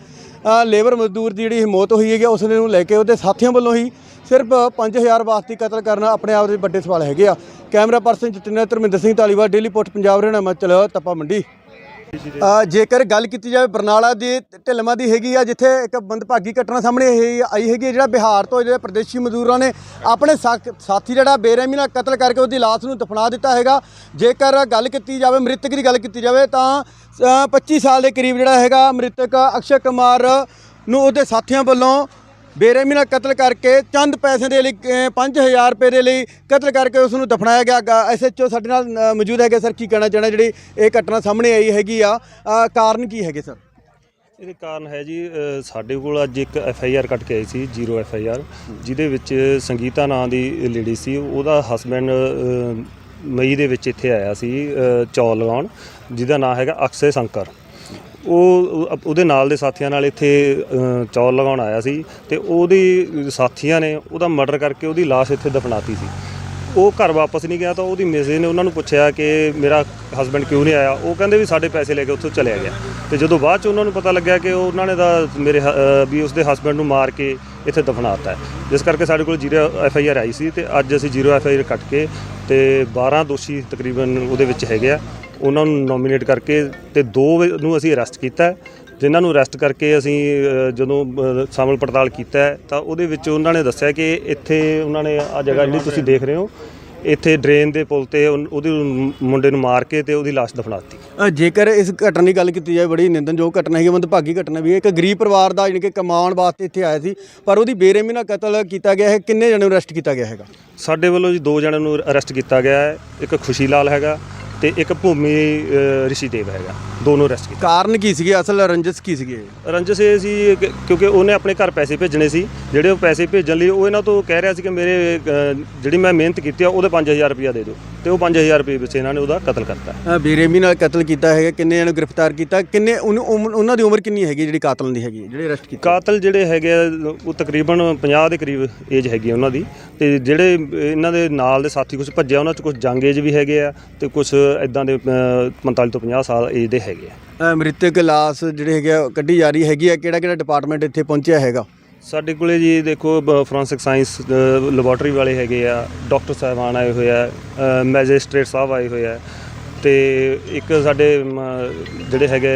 ਲੇਬਰ ਮਜ਼ਦੂਰ ਦੀ ਜਿਹੜੀ ਮੌਤ ਹੋਈ ਹੈਗੀ ਉਸ ਨੂੰ ਲੈ ਕੇ ਉਹਦੇ ਸਾਥੀਆਂ ਵੱਲੋਂ ਹੀ ਸਿਰਫ 5000 ਵਾਸਤੇ ਕਤਲ ਕਰਨਾ ਆਪਣੇ ਆਪ ਦੇ ਵੱਡੇ ਸਵਾਲ ਹੈਗੇ ਆ। Camera person Jatinder Dharminder Singh, Dhaliwal, daily post Punjab Haryana Himachal, Tapa ਮੰਡੀ। ਜੇਕਰ ਗੱਲ ਕੀਤੀ ਜਾਵੇ ਬਰਨਾਲਾ ਦੀ ਢਿਲਮਾ ਦੀ ਹੈਗੀ ਆ ਜਿੱਥੇ ਇੱਕ ਬੰਦਭਾਗੀ ਘਟਨਾ ਸਾਹਮਣੇ ਇਹ ਆਈ ਹੈਗੀ ਹੈ, ਜਿਹੜਾ ਬਿਹਾਰ ਤੋਂ ਜਿਹੜੇ ਪ੍ਰਦੇਸ਼ੀ ਮਜ਼ਦੂਰਾਂ ਨੇ ਆਪਣੇ ਸਾਕ- ਸਾਥੀ ਜਿਹੜਾ ਬੇਰਹਿਮੀ ਨਾਲ ਕਤਲ ਕਰਕੇ ਉਹਦੀ ਲਾਸ਼ ਨੂੰ ਦਫਨਾ ਦਿੱਤਾ ਹੈਗਾ। ਜੇਕਰ ਗੱਲ ਕੀਤੀ ਜਾਵੇ ਮ੍ਰਿਤਕ ਦੀ ਗੱਲ ਕੀਤੀ ਜਾਵੇ ਤਾਂ ਅ, 25 ਸਾਲ ਦੇ ਕਰੀਬ ਜਿਹੜਾ ਹੈਗਾ ਮ੍ਰਿਤਕ ਅਕਸ਼ੇ ਕੁਮਾਰ ਨੂੰ ਉਹਦੇ ਸਾਥੀਆਂ ਵੱਲੋਂ ਬੇਰਹਿਮੀ ਨਾਲ ਕਤਲ ਕਰਕੇ ਚੰਦ ਪੈਸੇ ਦੇ ਲਈ ਅ, 5000 ਰੁਪਏ ਦੇ ਲਈ ਕਤਲ ਕਰਕੇ ਉਸ ਨੂੰ ਦਫਨਾਇਆ ਗਿਆ ਐਸਐਚਓ ਸਾਡੇ ਨਾਲ ਮੌਜੂਦ ਹੈਗੇ ਸਰ। ਕੀ ਕਹਿਣਾ ਚਾਹਣਾ ਜਿਹੜੀ ਇਹ ਘਟਨਾ ਸਾਹਮਣੇ ਆਈ ਹੈਗੀ ਆ? ਕਾਰਨ ਕੀ ਹੈਗੇ ਸਰ? ਇਹਦੇ ਕਾਰਨ ਹੈ ਜੀ ਸਾਡੇ ਕੋਲ ਅੱਜ ਇੱਕ ਐਫ ਆਈ ਆਰ ਕੱਟ ਕੇ I C zero F I R ਜਿਹਦੇ ਵਿੱਚ ਸੰਗੀਤਾ ਨਾਂ ਦੀ ਲੇਡੀ ਸੀ। ਉਹਦਾ ਹਸਬੈਂਡ ਮਈ ਦੇ ਵਿੱਚ ਇੱਥੇ ਆਇਆ ਸੀ ਚੌਲ ਲਗਾਉਣ ਜਿਹਦਾ ਨਾਂ ਹੈਗਾ ਅਕਸ਼ੇ ਸ਼ੰਕਰ। ਉਹ ਉਹਦੇ ਨਾਲ ਦੇ ਸਾਥੀਆਂ ਨਾਲ ਇੱਥੇ ਚੌਲ ਲਗਾਉਣ ਆਇਆ ਸੀ ਤੇ ਉਹਦੀ ਸਾਥੀਆਂ ਨੇ ਉਹਦਾ ਮਰਡਰ ਕਰਕੇ ਉਹਦੀ ਲਾਸ਼ ਇੱਥੇ ਦਫਨਾਤੀ ਸੀ। ਉਹ ਘਰ ਵਾਪਸ ਨਹੀਂ ਗਿਆ ਤਾਂ ਉਹਦੀ ਮਿਸੇ ਨੇ ਉਹਨਾਂ ਨੂੰ ਪੁੱਛਿਆ ਕਿ ਮੇਰਾ ਹਸਬੰਡ ਕਿਉਂ ਨਹੀਂ ਆਇਆ? ਉਹ ਕਹਿੰਦੇ ਵੀ ਸਾਡੇ ਪੈਸੇ ਲੈ ਕੇ ਉੱਥੋਂ ਚਲਿਆ ਗਿਆ। ਤੇ ਜਦੋਂ ਬਾਅਦ ਚ ਉਹਨਾਂ ਨੂੰ ਪਤਾ ਲੱਗਿਆ ਕਿ ਉਹਨਾਂ ਨੇ ਦਾ ਮੇਰੇ ਹ- ਵੀ ਉਸਦੇ ਹਸਬੰਡ ਨੂੰ ਮਾਰ ਕੇ ਇੱਥੇ ਦਫਨਾਤਾ ਹੈ। ਜਿਸ ਕਰਕੇ ਸਾਡੇ ਕੋਲ zero F I R I C ਤੇ ਅੱਜ ਅਸੀਂ ਜ਼ੀਰੋ ਐਫ ਆਈ ਆਰ ਕੱਟ ਕੇ ਤੇ 12 ਦੋਸ਼ੀ ਤਕਰੀਬਨ ਉਹਦੇ ਵਿੱਚ ਹੈਗੇ ਆ। ਉਹਨਾਂ ਨੂੰ ਨੋਮੀਨੇਟ ਕਰਕੇ ਤੇ ਦੋ ਨੂੰ ਅਸੀਂ ਅਰੈਸਟ ਕੀਤਾ ਜਿਨ੍ਹਾਂ ਨੂੰ ਅਰੈਸਟ ਕਰਕੇ ਅਸੀਂ ਜਦੋਂ ਸਾਮਲ ਪੜਤਾਲ ਕੀਤਾ ਤਾਂ ਉਹਦੇ ਵਿੱਚ ਉਹਨਾਂ ਨੇ ਦੱਸਿਆ ਕਿ ਇੱਥੇ ਉਹਨਾਂ ਨੇ ਆ ਜਗ੍ਹਾ ਜਿਹੜੀ ਤੁਸੀਂ ਦੇਖ ਰਹੇ ਹੋ ਇੱਥੇ ਡਰੇਨ ਦੇ ਪੁਲ ਤੇ ਉਹਦੇ ਮੁੰਡੇ ਨੂੰ ਮਾਰ ਕੇ ਤੇ ਉਹਦੀ ਲਾਸ਼ ਦਫਨਾਤੀ। ਅ, ਜੇਕਰ ਇਸ ਘਟਨਾ ਦੀ ਗੱਲ ਕੀਤੀ ਜਾਏ ਬੜੀ ਨਿੰਦਨਯੋਗ ਘਟਨਾ ਹੈਗੀ ਮੰਦਭਾਗੀ ਘਟਨਾ ਵੀ ਹੈ। ਇੱਕ ਗਰੀਬ ਪਰਿਵਾਰ ਦਾ ਜਾਣੀ ਕਿ ਕਮਾਉਣ ਵਾਸਤੇ ਇੱਥੇ ਆਇਆ ਸੀ ਪਰ ਉਹਦੀ ਬੇਰਹਿਮੀ ਨਾਲ ਕਤਲ ਕੀਤਾ ਗਿਆ ਹੈ। ਕਿੰਨੇ ਜਣੇ ਨੂੰ ਅਰੈਸਟ ਕੀਤਾ ਗਿਆ ਹੈਗਾ? ਸਾਡੇ ਵੱਲੋਂ ਜੀ ਦੋ ਜਣਿਆਂ ਨੂੰ ਅਰੈਸਟ ਕੀਤਾ ਗਿਆ ਹੈ। ਇੱਕ ਖੁਸ਼ੀ ਲਾਲ ਹੈਗਾ ਤੇ ਇੱਕ ਭੂਮੀ ਰਿਸ਼ੀਦੇਵ ਹੈਗਾ। ਦੋਨੋਂ ਅਰੈਸਟ ਕੀਤੇ। ਕਾਰਨ ਕੀ ਸੀਗੇ? ਅਸਲ ਰੰਜਿਸ਼ ਕੀ ਸੀਗੇ ਰੰਜਸ ਇਹ ਸੀ ਕਿ- ਕਿਉਂਕਿ ਉਹਨੇ ਆਪਣੇ ਘਰ ਪੈਸੇ ਭੇਜਣੇ ਸੀ। ਜਿਹੜੇ ਉਹ ਪੈਸੇ ਭੇਜਣ ਲਈ ਉਹ ਇਹਨਾਂ ਤੋਂ ਕਹਿ ਰਿਹਾ ਸੀ ਕਿ ਮੇਰੇ ਅ, ਜਿਹੜੀ ਮੈਂ ਮਿਹਨਤ ਕੀਤੀ ਆ ਉਹਦੇ 5000 ਰੁਪਇਆ ਦੇ ਦਿਓ। ਤੇ ਉਹ 5000 ਰੁਪਏ ਵਿੱਚ ਇਹਨਾਂ ਨੇ ਉਹਦਾ ਕਤਲ ਕਰਤਾ। ਅ, ਬੇਰਹਿਮੀ ਨਾਲ ਕਤਲ ਕੀਤਾ ਹੈਗਾ। ਕਿੰਨੇ ਜਣੇ ਨੂੰ ਗ੍ਰਿਫਤਾਰ ਕੀਤਾ? ਕਿੰਨੇ ਉਹਨੂੰ- ਉਮ- ਉਹਨਾਂ ਦੀ ਉਮਰ ਕਿੰਨੀ ਹੈਗੀ ਜਿਹੜੀ ਕਾਤਲ ਦੀ ਹੈਗੀ ਜਿਹੜੇ ਅਰੈਸਟ ਕੀਤੇ? ਕਾਤਲ ਜਿਹੜੇ ਹੈਗੇ ਆ, ਉਹ ਤਕਰੀਬਨ 50 ਦੇ ਕਰੀਬ ਏਜ ਹੈਗੀ ਆ ਉਹਨਾਂ ਦੀ। ਤੇ ਜਿਹੜੇ ਇਹਨਾਂ ਦੇ ਨਾਲ ਦੇ ਸਾਥੀ ਕੁਝ ਭੱਜਿਆ ਉਹਨਾਂ ਚ ਕੁਝ ਜੰਗ ਏਜ ਵੀ ਹੈਗੇ ਆ ਤੇ ਕੁਝ ਇਦਾਂ ਦੇ ਅ, 45 ਤੋਂ 50 ਸਾਲ ਏਜ ਦੇ ਹੈਗੇ ਆ। ਮ੍ਰਿਤਕ ਲਾਸ਼ ਜਿਹੜੇ ਹੈਗੇ ਆ, ਕੱਢੀ ਜਾ ਰਹੀ ਹੈਗੀ ਆ। ਕਿਹੜਾ ਕਿਹੜਾ ਡਿਪਾਰਟਮੈਂਟ ਇੱਥੇ ਪਹੁੰਚਿਆ ਹੈਗਾ? ਸਾਡੇ ਕੋਲੇ ਜੀ ਦੇਖੋ ਫੋਰੈਂਸਿਕ ਸਾਇੰਸ ਲੈਬੋਰਟਰੀ ਵਾਲੇ ਹੈਗੇ ਆ ਡਾਕਟਰ ਸਾਹਿਬਾਨ ਆਏ ਹੋਏ ਆ ਮੈਜਿਸਟ੍ਰੇਟ ਸਾਹਿਬ ਆਏ ਹੋਏ ਆ। ਤੇ ਇੱਕ ਸਾਡੇ ਮ, ਜਿਹੜੇ ਹੈਗੇ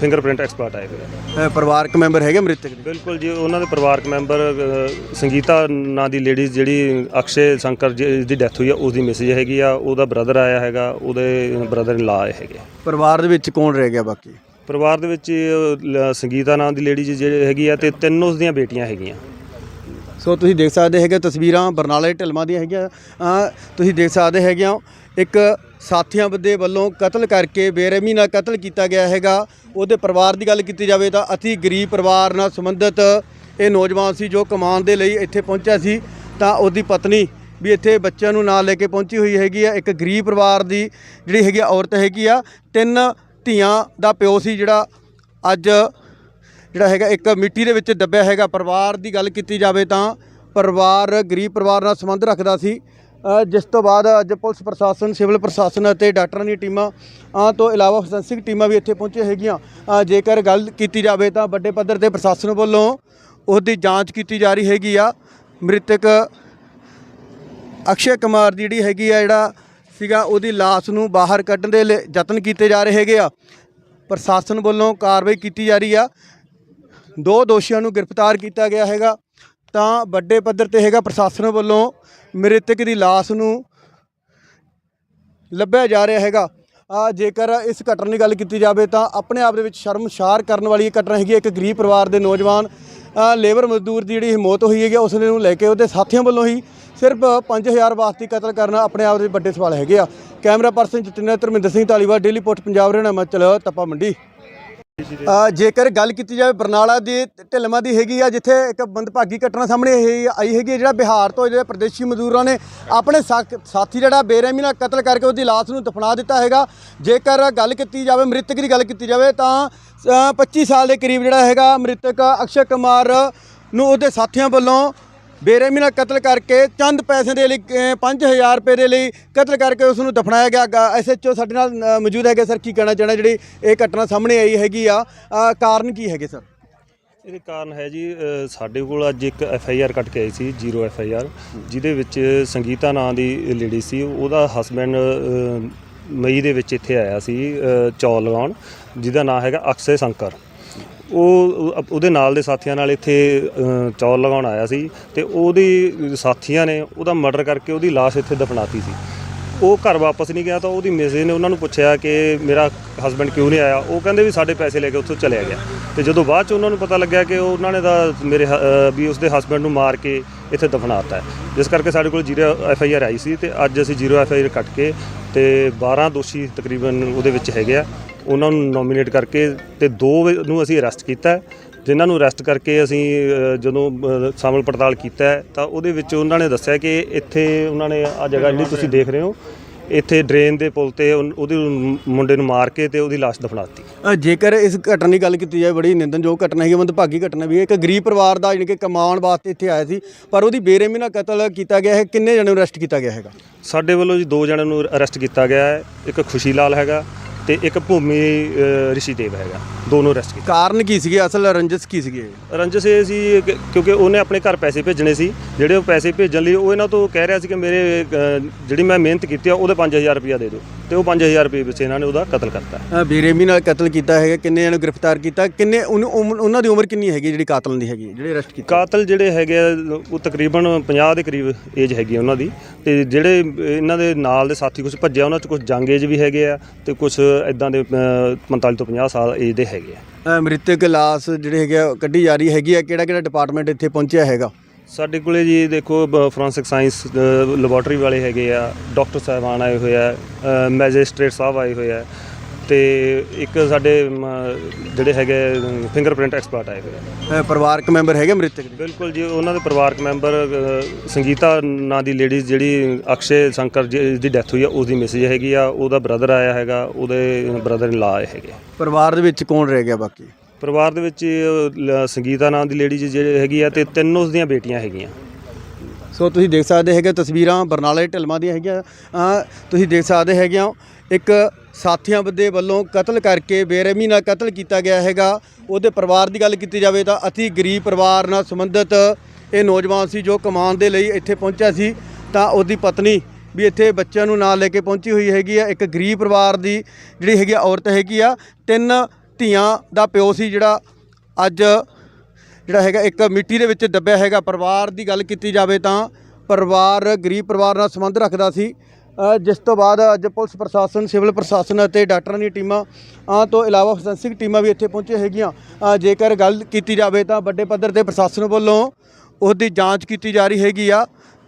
ਫਿੰਗਰਪ੍ਰਿੰਟ ਐਕਸਪਰਟ ਆਏ ਹੋਏ ਆ। ਅ, ਪਰਿਵਾਰਕ ਮੈਂਬਰ ਹੈਗੇ ਮ੍ਰਿਤਕ ਦੇ? ਬਿਲਕੁਲ ਜੀ ਉਹਨਾਂ ਦੇ ਪਰਿਵਾਰਕ ਮੈਂਬਰ ਅ, ਸੰਗੀਤਾ ਨਾਂ ਦੀ ਲੇਡੀਜ਼ ਜਿਹੜੀ ਅਕਸ਼ੇ ਸ਼ੰਕਰ ਜੀ ਦੀ ਡੈਥ ਹੋਈ ਆ ਉਸ ਦੀ ਮੈਸੇਜ ਹੈਗੀ ਆ ਉਹਦਾ ਬ੍ਰਦਰ ਆਇਆ ਹੈਗਾ ਉਹਦੇ ਬ੍ਰਦਰ ਲਾ ਆਏ ਹੈਗੇ। ਪਰਿਵਾਰ ਦੇ ਵਿੱਚ ਕੌਣ ਰਹਿ ਗਿਆ ਬਾਕੀ? ਪਰਿਵਾਰ ਦੇ ਵਿੱਚ ਅ, ਲ- ਸੰਗੀਤਾ ਨਾਂ ਦੀ ਲੇਡੀਜ਼ ਜਿਹੜੀ ਹੈਗੀ ਆ ਤੇ ਤਿੰਨ ਉਸ ਦੀਆਂ ਬੇਟੀਆਂ ਹੈਗੀਆਂ। ਸੋ ਤੁਸੀਂ ਦੇਖ ਸਕਦੇ ਹੈਗੇ ਤਸਵੀਰਾਂ ਬਰਨਾਲੇ ਢਲਮਾ ਦੀਆਂ ਹੈਗੀਆਂ। ਅ, ਤੁਸੀਂ ਦੇਖ ਸਕਦੇ ਹੈਗੇ ਹੋ ਇੱਕ ਸਾਥੀਆਂ ਦੇ ਵੱਲੋਂ ਕਤਲ ਕਰਕੇ ਬੇਰਹਿਮੀ ਨਾਲ ਕਤਲ ਕੀਤਾ ਗਿਆ ਹੈਗਾ। ਉਹਦੇ ਪਰਿਵਾਰ ਦੀ ਗੱਲ ਕੀਤੀ ਜਾਵੇ ਤਾਂ ਅਤੀ ਗਰੀਬ ਪਰਿਵਾਰ ਨਾਲ ਸੰਬੰਧਿਤ ਇਹ ਨੌਜਵਾਨ ਸੀ ਜੋ ਕਮਾਉਣ ਦੇ ਲਈ ਇੱਥੇ ਪਹੁੰਚਿਆ ਸੀ। ਤਾਂ ਉਹਦੀ ਪਤਨੀ ਵੀ ਇੱਥੇ ਬੱਚਿਆਂ ਨੂੰ ਨਾਲ ਲੈ ਕੇ ਪਹੁੰਚੀ ਹੋਈ ਹੈਗੀ ਆ। ਇੱਕ ਗਰੀਬ ਪਰਿਵਾਰ ਦੀ ਜਿਹੜੀ ਹੈਗੀ ਆ, ਔਰਤ ਹੈਗੀ ਆ। ਤਿੰਨ ਧੀਆਂ ਦਾ ਪਿਓ ਸੀ ਜਿਹੜਾ ਅੱਜ ਜਿਹੜਾ ਹੈਗਾ, ਇੱਕ ਮਿੱਟੀ ਦੇ ਵਿੱਚ ਦੱਬਿਆ ਹੈਗਾ। ਪਰਿਵਾਰ ਦੀ ਗੱਲ ਕੀਤੀ ਜਾਵੇ ਤਾਂ ਪਰਿਵਾਰ ਗਰੀਬ ਪਰਿਵਾਰ ਨਾਲ ਸੰਬੰਧ ਰੱਖਦਾ ਸੀ। ਜਿਸ ਤੋਂ ਬਾਅਦ ਅੱਜ ਪੁਲਿਸ ਪ੍ਰਸ਼ਾਸਨ ਸਿਵਲ ਪ੍ਰਸ਼ਾਸਨ ਅਤੇ ਡਾਕਟਰਾਂ ਦੀਆਂ ਟੀਮਾਂ ਅ, ਤੋਂ ਇਲਾਵਾ ਫੋਰੈਂਸਿਕ ਟੀਮਾਂ ਵੀ ਇੱਥੇ ਪਹੁੰਚੇ ਹੈਗੀਆਂ। ਜੇਕਰ ਗੱਲ ਕੀਤੀ ਜਾਵੇ ਤਾਂ ਵੱਡੇ ਪੱਧਰ ਤੇ ਪ੍ਰਸ਼ਾਸਨ ਵੱਲੋਂ ਉਹਦੀ ਜਾਂਚ ਕੀਤੀ ਜਾ ਰਹੀ ਹੈਗੀ ਆ। ਮ੍ਰਿਤਕ ਅਕਸ਼ੇ ਕੁਮਾਰ ਦੀ ਜਿਹੜੀ ਹੈਗੀ ਆ ਜਿਹੜਾ ਸੀਗਾ ਉਹਦੀ ਲਾਸ਼ ਨੂੰ ਬਾਹਰ ਕੱਢਣ ਦੇ ਲਈ ਯਤਨ ਕੀਤੇ ਜਾ ਰਹੇ ਹੈਗੇ ਆ। ਪ੍ਰਸ਼ਾਸਨ ਵੱਲੋਂ ਕਾਰਵਾਈ ਕੀਤੀ ਜਾ ਰਹੀ ਆ। ਦੋ ਦੋਸ਼ੀਆਂ ਨੂੰ ਗ੍ਰਿਫਤਾਰ ਕੀਤਾ ਗਿਆ ਹੈਗਾ। ਤਾਂ ਵੱਡੇ ਪੱਧਰ ਤੇ ਹੈਗਾ ਪ੍ਰਸ਼ਾਸਨ ਵੱਲੋਂ ਮ੍ਰਿਤਕ ਦੀ ਲਾਸ਼ ਨੂੰ ਲੱਭਿਆ ਜਾ ਰਿਹਾ ਹੈਗਾ। ਆ ਜੇਕਰ ਇਸ ਘਟਨਾ ਦੀ ਗੱਲ ਕੀਤੀ ਜਾਵੇ ਤਾਂ ਆਪਣੇ ਆਪ ਦੇ ਵਿੱਚ ਸ਼ਰਮਸ਼ਾਰ ਕਰਨ ਵਾਲੀ ਇਹ ਘਟਨਾ ਹੈਗੀ ਹੈ। ਇੱਕ ਗਰੀਬ ਪਰਿਵਾਰ ਦੇ ਨੌਜਵਾਨ ਲੇਬਰ ਮਜ਼ਦੂਰ ਦੀ ਜਿਹੜੀ ਮੌਤ ਹੋਈ ਹੈਗੀ ਆ, ਉਸ ਨੂੰ ਲੈ ਕੇ ਉਹਦੇ ਸਾਥੀਆਂ ਵੱਲੋਂ ਹੀ ਸਿਰਫ 5000 ਵਾਸਤੇ ਕਤਲ ਕਰਨਾ ਆਪਣੇ ਆਪ ਦੇ ਵੱਡੇ ਸਵਾਲ ਹੈਗੇ ਆ। Camera person Jatinder Dharminder Singh Dhaliwal daily post Punjab Haryana Himachal Tapa ਮੰਡੀ। ਜੇਕਰ ਗੱਲ ਕੀਤੀ ਜਾਵੇ ਬਰਨਾਲਾ ਦੀ ਢਿਲਮਾ ਦੀ ਹੈਗੀ ਆ ਜਿੱਥੇ ਇੱਕ ਮੰਦਭਾਗੀ ਘਟਨਾ ਸਾਹਮਣੇ ਆਈ ਹੈਗੀ ਹੈ, ਜਿਹੜਾ ਬਿਹਾਰ ਤੋਂ ਜਿਹੜੇ ਪ੍ਰਦੇਸ਼ੀ ਮਜ਼ਦੂਰਾਂ ਨੇ ਆਪਣੇ ਸਾਕ- ਸਾਥੀ ਜਿਹੜਾ ਬੇਰਹਿਮੀ ਨਾਲ ਕਤਲ ਕਰਕੇ ਉਹਦੀ ਲਾਸ਼ ਨੂੰ ਦਫਨਾ ਦਿੱਤਾ ਹੈਗਾ। ਜੇਕਰ ਗੱਲ ਕੀਤੀ ਜਾਵੇ ਮ੍ਰਿਤਕ ਦੀ ਗੱਲ ਕੀਤੀ ਜਾਵੇ ਤਾਂ ਅ, 25 ਸਾਲ ਦੇ ਕਰੀਬ ਜਿਹੜਾ ਹੈਗਾ ਮ੍ਰਿਤਕ ਅਕਸ਼ੇ ਕੁਮਾਰ ਨੂੰ ਉਹਦੇ ਸਾਥੀਆਂ ਵੱਲੋਂ ਬੇਰਹਿਮੀ ਨਾਲ ਕਤਲ ਕਰਕੇ ਚੰਦ ਪੈਸੇ ਦੇ ਲਈ ਅ, 5000 ਰੁਪਏ ਦੇ ਲਈ ਕਤਲ ਕਰਕੇ ਉਸ ਨੂੰ ਦਫਨਾਇਆ ਗਿਆ ਐਸਐਚਓ ਸਾਡੇ ਨਾਲ ਮੌਜੂਦ ਹੈਗੇ ਸਰ ਕੀ ਕਹਿਣਾ ਚਾਹਣਾ ਜਿਹੜੀ ਇਹ ਘਟਨਾ ਸਾਹਮਣੇ ਆਈ ਹੈਗੀ ਆ। ਕਾਰਨ ਕੀ ਹੈਗੇ ਸਰ? ਇਹਦੇ ਕਾਰਨ ਹੈ ਜੀ ਸਾਡੇ ਕੋਲ ਅੱਜ ਇੱਕ ਐਫ ਆਈ ਆਰ ਕੱਟ ਕੇ I C zero F I R ਜਿਹਦੇ ਵਿੱਚ ਸੰਗੀਤਾ ਨਾਂ ਦੀ ਲੇਡੀ ਸੀ। ਉਹਦਾ ਹਸਬੈਂਡ ਮਈ ਦੇ ਵਿੱਚ ਇੱਥੇ ਆਇਆ ਸੀ ਚੌਲ ਲਗਾਉਣ ਜਿਹਦਾ ਨਾਂ ਹੈਗਾ ਅਕਸ਼ੇ ਸ਼ੰਕਰ। ਉਹ ਉਹਦੇ ਨਾਲ ਦੇ ਸਾਥੀਆਂ ਨਾਲ ਇੱਥੇ ਚੌਲ ਲਗਾਉਣ ਆਇਆ ਸੀ ਤੇ ਉਹਦੀ ਸਾਥੀਆਂ ਨੇ ਉਹਦਾ ਮਰਡਰ ਕਰਕੇ ਉਹਦੀ ਲਾਸ਼ ਇੱਥੇ ਦਫਨਾਤੀ ਸੀ। ਉਹ ਘਰ ਵਾਪਸ ਨਹੀਂ ਗਿਆ ਤਾਂ ਉਹਦੀ ਮਿਸੇ ਨੇ ਉਹਨਾਂ ਨੂੰ ਪੁੱਛਿਆ ਕਿ ਮੇਰਾ ਹਸਬੰਡ ਕਿਉਂ ਨਹੀਂ ਆਇਆ? ਉਹ ਕਹਿੰਦੇ ਵੀ ਸਾਡੇ ਪੈਸੇ ਲੈ ਕੇ ਉੱਥੋਂ ਚਲਿਆ ਗਿਆ। ਤੇ ਜਦੋਂ ਬਾਅਦ ਚ ਉਹਨਾਂ ਨੂੰ ਪਤਾ ਲੱਗਿਆ ਕਿ ਉਹਨਾਂ ਨੇ ਤਾਂ ਮੇਰੇ ਹ- ਵੀ ਉਸਦੇ ਹਸਬੰਡ ਨੂੰ ਮਾਰ ਕੇ ਇੱਥੇ ਦਫਨਾਤਾ ਹੈ। ਜਿਸ ਕਰਕੇ ਸਾਡੇ ਕੋਲ zero F I R I C ਤੇ ਅੱਜ ਅਸੀਂ ਜ਼ੀਰੋ ਐਫ ਆਈ ਆਰ ਕੱਟ ਕੇ ਤੇ 12 ਦੋਸ਼ੀ ਤਕਰੀਬਨ ਉਹਦੇ ਵਿੱਚ ਹੈਗੇ ਆ। ਉਹਨਾਂ ਨੂੰ ਨੋਮੀਨੇਟ ਕਰਕੇ ਤੇ ਦੋ ਨੂੰ ਅਸੀਂ ਅਰੈਸਟ ਕੀਤਾ ਜਿਨ੍ਹਾਂ ਨੂੰ ਅਰੈਸਟ ਕਰਕੇ ਅਸੀਂ ਜਦੋਂ ਸਾਮਲ ਪੜਤਾਲ ਕੀਤਾ ਤਾਂ ਉਹਦੇ ਵਿੱਚ ਉਹਨਾਂ ਨੇ ਦੱਸਿਆ ਕਿ ਇੱਥੇ ਉਹਨਾਂ ਨੇ ਆ ਜਗ੍ਹਾ ਜਿਹੜੀ ਤੁਸੀਂ ਦੇਖ ਰਹੇ ਹੋ ਇੱਥੇ ਡਰੇਨ ਦੇ ਪੁਲ ਤੇ ਉਹਦੇ ਮੁੰਡੇ ਨੂੰ ਮਾਰ ਕੇ ਤੇ ਉਹਦੀ ਲਾਸ਼ ਦਫਨਾਤੀ। ਅ, ਜੇਕਰ ਇਸ ਘਟਨਾ ਦੀ ਗੱਲ ਕੀਤੀ ਜਾਵੇ ਬੜੀ ਨਿੰਦਨਯੋਗ ਘਟਨਾ ਹੈਗੀ ਮੰਦਭਾਗੀ ਘਟਨਾ ਵੀ ਹੈ। ਇੱਕ ਗਰੀਬ ਪਰਿਵਾਰ ਦਾ ਜਾਣੀ ਕਿ ਕਮਾਉਣ ਵਾਸਤੇ ਇੱਥੇ ਆਇਆ ਸੀ ਪਰ ਉਹਦੀ ਬੇਰਹਿਮੀ ਨਾਲ ਕਤਲ ਕੀਤਾ ਗਿਆ ਹੈ। ਕਿੰਨੇ ਜਣੇ ਨੂੰ ਅਰੈਸਟ ਕੀਤਾ ਗਿਆ ਹੈਗਾ? ਸਾਡੇ ਵੱਲੋਂ ਜੀ ਦੋ ਜਣਿਆਂ ਨੂੰ ਅਰੈਸਟ ਕੀਤਾ ਗਿਆ ਹੈ। ਇੱਕ ਖੁਸ਼ੀ ਲਾਲ ਹੈਗਾ ਤੇ ਇੱਕ ਭੂਮੀ ਅ, ਰਿਸ਼ੀਦੇਵ ਹੈਗਾ। ਦੋਨੋਂ ਅਰੈਸਟ ਕੀਤੇ। ਕਾਰਨ ਕੀ ਸੀਗੇ? ਅਸਲ ਰੰਜਿਸ਼ ਕੀ ਸੀਗੇ? ਰੰਜਸ ਇਹ ਸੀ ਕਿ- ਕਿਉਂਕਿ ਉਹਨੇ ਆਪਣੇ ਘਰ ਪੈਸੇ ਭੇਜਣੇ ਸੀ। ਜਿਹੜੇ ਉਹ ਪੈਸੇ ਭੇਜਣ ਲਈ ਉਹ ਇਹਨਾਂ ਤੋਂ ਕਹਿ ਰਿਹਾ ਸੀ ਕਿ ਮੇਰੇ ਅ, ਜਿਹੜੀ ਮੈਂ ਮਿਹਨਤ ਕੀਤੀ ਆ ਉਹਦੇ 5000 ਰੁਪਇਆ ਦੇ ਦਿਓ। ਤੇ ਉਹ 5000 ਰੁਪਏ ਵਿੱਚ ਇਹਨਾਂ ਨੇ ਉਹਦਾ ਕਤਲ ਕਰਤਾ। ਅ, ਬੇਰਹਿਮੀ ਨਾਲ ਕਤਲ ਕੀਤਾ ਹੈਗਾ ਕਿੰਨੇ ਨੂੰ ਗ੍ਰਿਫਤਾਰ ਕੀਤਾ ਕਿੰਨੇ ਉਹਨੂੰ ਉਮ- ਉਹਨਾਂ ਦੀ ਉਮਰ ਕਿੰਨੀ ਹੈਗੀ ਜਿਹੜੀ ਕਾਤਲ ਦੀ ਹੈਗੀ ਜਿਹੜੇ ਅਰੈਸਟ ਕੀਤੇ? ਕਾਤਲ ਜਿਹੜੇ ਹੈਗੇ ਆ ਉਹ ਤਕਰੀਬਨ 50 ਦੇ ਕਰੀਬ ਏਜ ਹੈਗੀ ਆ ਉਹਨਾਂ ਦੀ। ਤੇ ਜਿਹੜੇ ਇਹਨਾਂ ਦੇ ਨਾਲ ਦੇ ਸਾਥੀ ਕੁਝ ਭੱਜਿਆ ਉਹਨਾਂ 'ਚ ਕੁਝ ਜੰਗ ਏਜ ਵੀ ਹੈਗੇ ਆ ਤੇ ਕੁਝ ਇਦਾਂ ਦੇ ਅ, 45 ਤੋਂ 50 ਸਾਲ ਏਜ ਦੇ ਹੈਗੇ ਆ। ਅ, ਮ੍ਰਿਤਕ ਲਾਸ਼ ਜਿਹੜੇ ਹੈਗੇ ਆ, ਕੱਢੀ ਜਾ ਰਹੀ ਹੈਗੀ ਆ। ਕਿਹੜਾ ਕਿਹੜਾ ਡਿਪਾਰਟਮੈਂਟ ਇੱਥੇ ਪਹੁੰਚਿਆ ਹੈਗਾ? ਸਾਡੇ ਕੋਲੇ ਜੀ ਦੇਖੋ ਫੋਰੈਂਸਿਕ ਸਾਇੰਸ ਲੈਬੋਰਟਰੀ ਵਾਲੇ ਹੈਗੇ ਆ ਡਾਕਟਰ ਸਾਹਿਬਾਨ ਆਏ ਹੋਏ ਆ ਮੈਜਿਸਟ੍ਰੇਟ ਸਾਹਿਬ ਆਏ ਹੋਏ ਆ ਤੇ ਇੱਕ ਸਾਡੇ ਜਿਹੜੇ ਹੈਗੇ ਫਿੰਗਰਪ੍ਰਿੰਟ ਐਕਸਪਰਟ ਆਏ ਹੋਏ ਆ। ਪਰਿਵਾਰਕ ਮੈਂਬਰ ਹੈਗੇ ਮ੍ਰਿਤਕ ਦੇ? ਬਿਲਕੁਲ ਜੀ ਉਹਨਾਂ ਦੇ ਪਰਿਵਾਰਕ ਮੈਂਬਰ ਸੰਗੀਤਾ ਨਾਂ ਦੀ ਲੇਡੀਜ਼ ਜਿਹੜੀ ਅਕਸ਼ੇ ਸ਼ੰਕਰ ਜੀ ਦੀ ਡੈਥ ਹੋਈ ਆ ਉਸ ਦੀ ਮੈਸੇਜ ਹੈਗੀ ਆ ਉਹਦਾ ਬ੍ਰਦਰ ਆਇਆ ਹੈਗਾ ਉਹਦੇ ਬ੍ਰਦਰ ਇਨ ਲਾ ਆਏ ਹੈਗੇ ਪਰਿਵਾਰ ਦੇ ਵਿੱਚ ਕੌਣ ਰਹਿ ਗਿਆ ਬਾਕੀ? ਪਰਿਵਾਰ ਦੇ ਵਿੱਚ ਲ- ਸੰਗੀਤਾ ਨਾਂ ਦੀ ਲੇਡੀਜ਼ ਜਿਹੜੇ ਹੈਗੀ ਆ ਤੇ ਤਿੰਨ ਉਸ ਦੀਆਂ ਬੇਟੀਆਂ ਹੈਗੀਆਂ। ਸੋ ਤੁਸੀਂ ਦੇਖ ਸਕਦੇ ਹੈਗੇ ਤਸਵੀਰਾਂ ਬਰਨਾਲੇ ਢਲਮਾ ਦੀਆਂ ਹੈਗੀਆਂ। ਅ, ਤੁਸੀਂ ਦੇਖ ਸਕਦੇ ਹੈਗੇ ਹੋ ਇੱਕ ਸਾਥੀਆਂ ਦੇ ਵੱਲੋਂ ਕਤਲ ਕਰਕੇ ਬੇਰਹਿਮੀ ਨਾਲ ਕਤਲ ਕੀਤਾ ਗਿਆ ਹੈਗਾ। ਉਹਦੇ ਪਰਿਵਾਰ ਦੀ ਗੱਲ ਕੀਤੀ ਜਾਵੇ ਤਾਂ ਅਤੀ ਗਰੀਬ ਪਰਿਵਾਰ ਨਾਲ ਸੰਬੰਧਿਤ ਇਹ ਨੌਜਵਾਨ ਸੀ ਜੋ ਕਮਾਉਣ ਦੇ ਲਈ ਇੱਥੇ ਪਹੁੰਚਿਆ ਸੀ। ਤਾਂ ਉਹਦੀ ਪਤਨੀ ਵੀ ਇੱਥੇ ਬੱਚਿਆਂ ਨੂੰ ਨਾਲ ਲੈ ਕੇ ਪਹੁੰਚੀ ਹੋਈ ਹੈਗੀ ਆ। ਇੱਕ ਗਰੀਬ ਪਰਿਵਾਰ ਦੀ ਜਿਹੜੀ ਹੈਗੀ ਆ ਔਰਤ ਹੈਗੀ ਆ। ਤਿੰਨ ਧੀਆਂ ਦਾ ਪਿਓ ਸੀ ਜਿਹੜਾ ਅੱਜ ਜਿਹੜਾ ਹੈਗਾ ਇੱਕ ਮਿੱਟੀ ਦੇ ਵਿੱਚ ਦੱਬਿਆ ਹੈਗਾ। ਪਰਿਵਾਰ ਦੀ ਗੱਲ ਕੀਤੀ ਜਾਵੇ ਤਾਂ ਪਰਿਵਾਰ ਗਰੀਬ ਪਰਿਵਾਰ ਨਾਲ ਸੰਬੰਧ ਰੱਖਦਾ ਸੀ। ਜਿਸ ਤੋਂ ਬਾਅਦ ਅੱਜ ਪੁਲਿਸ ਪ੍ਰਸ਼ਾਸਨ, ਸਿਵਲ ਪ੍ਰਸ਼ਾਸਨ ਅਤੇ ਡਾਕਟਰਾਂ ਦੀਆਂ ਟੀਮਾਂ ਤੋਂ ਇਲਾਵਾ ਫੋਰੈਂਸਿਕ ਟੀਮਾਂ ਵੀ ਇੱਥੇ ਪਹੁੰਚੇ ਹੈਗੀਆਂ। ਜੇਕਰ ਗੱਲ ਕੀਤੀ ਜਾਵੇ ਤਾਂ ਵੱਡੇ ਪੱਧਰ ਤੇ ਪ੍ਰਸ਼ਾਸਨ ਵੱਲੋਂ ਉਸ ਦੀ ਜਾਂਚ ਕੀਤੀ ਜਾ ਰਹੀ ਹੈਗੀ ਆ।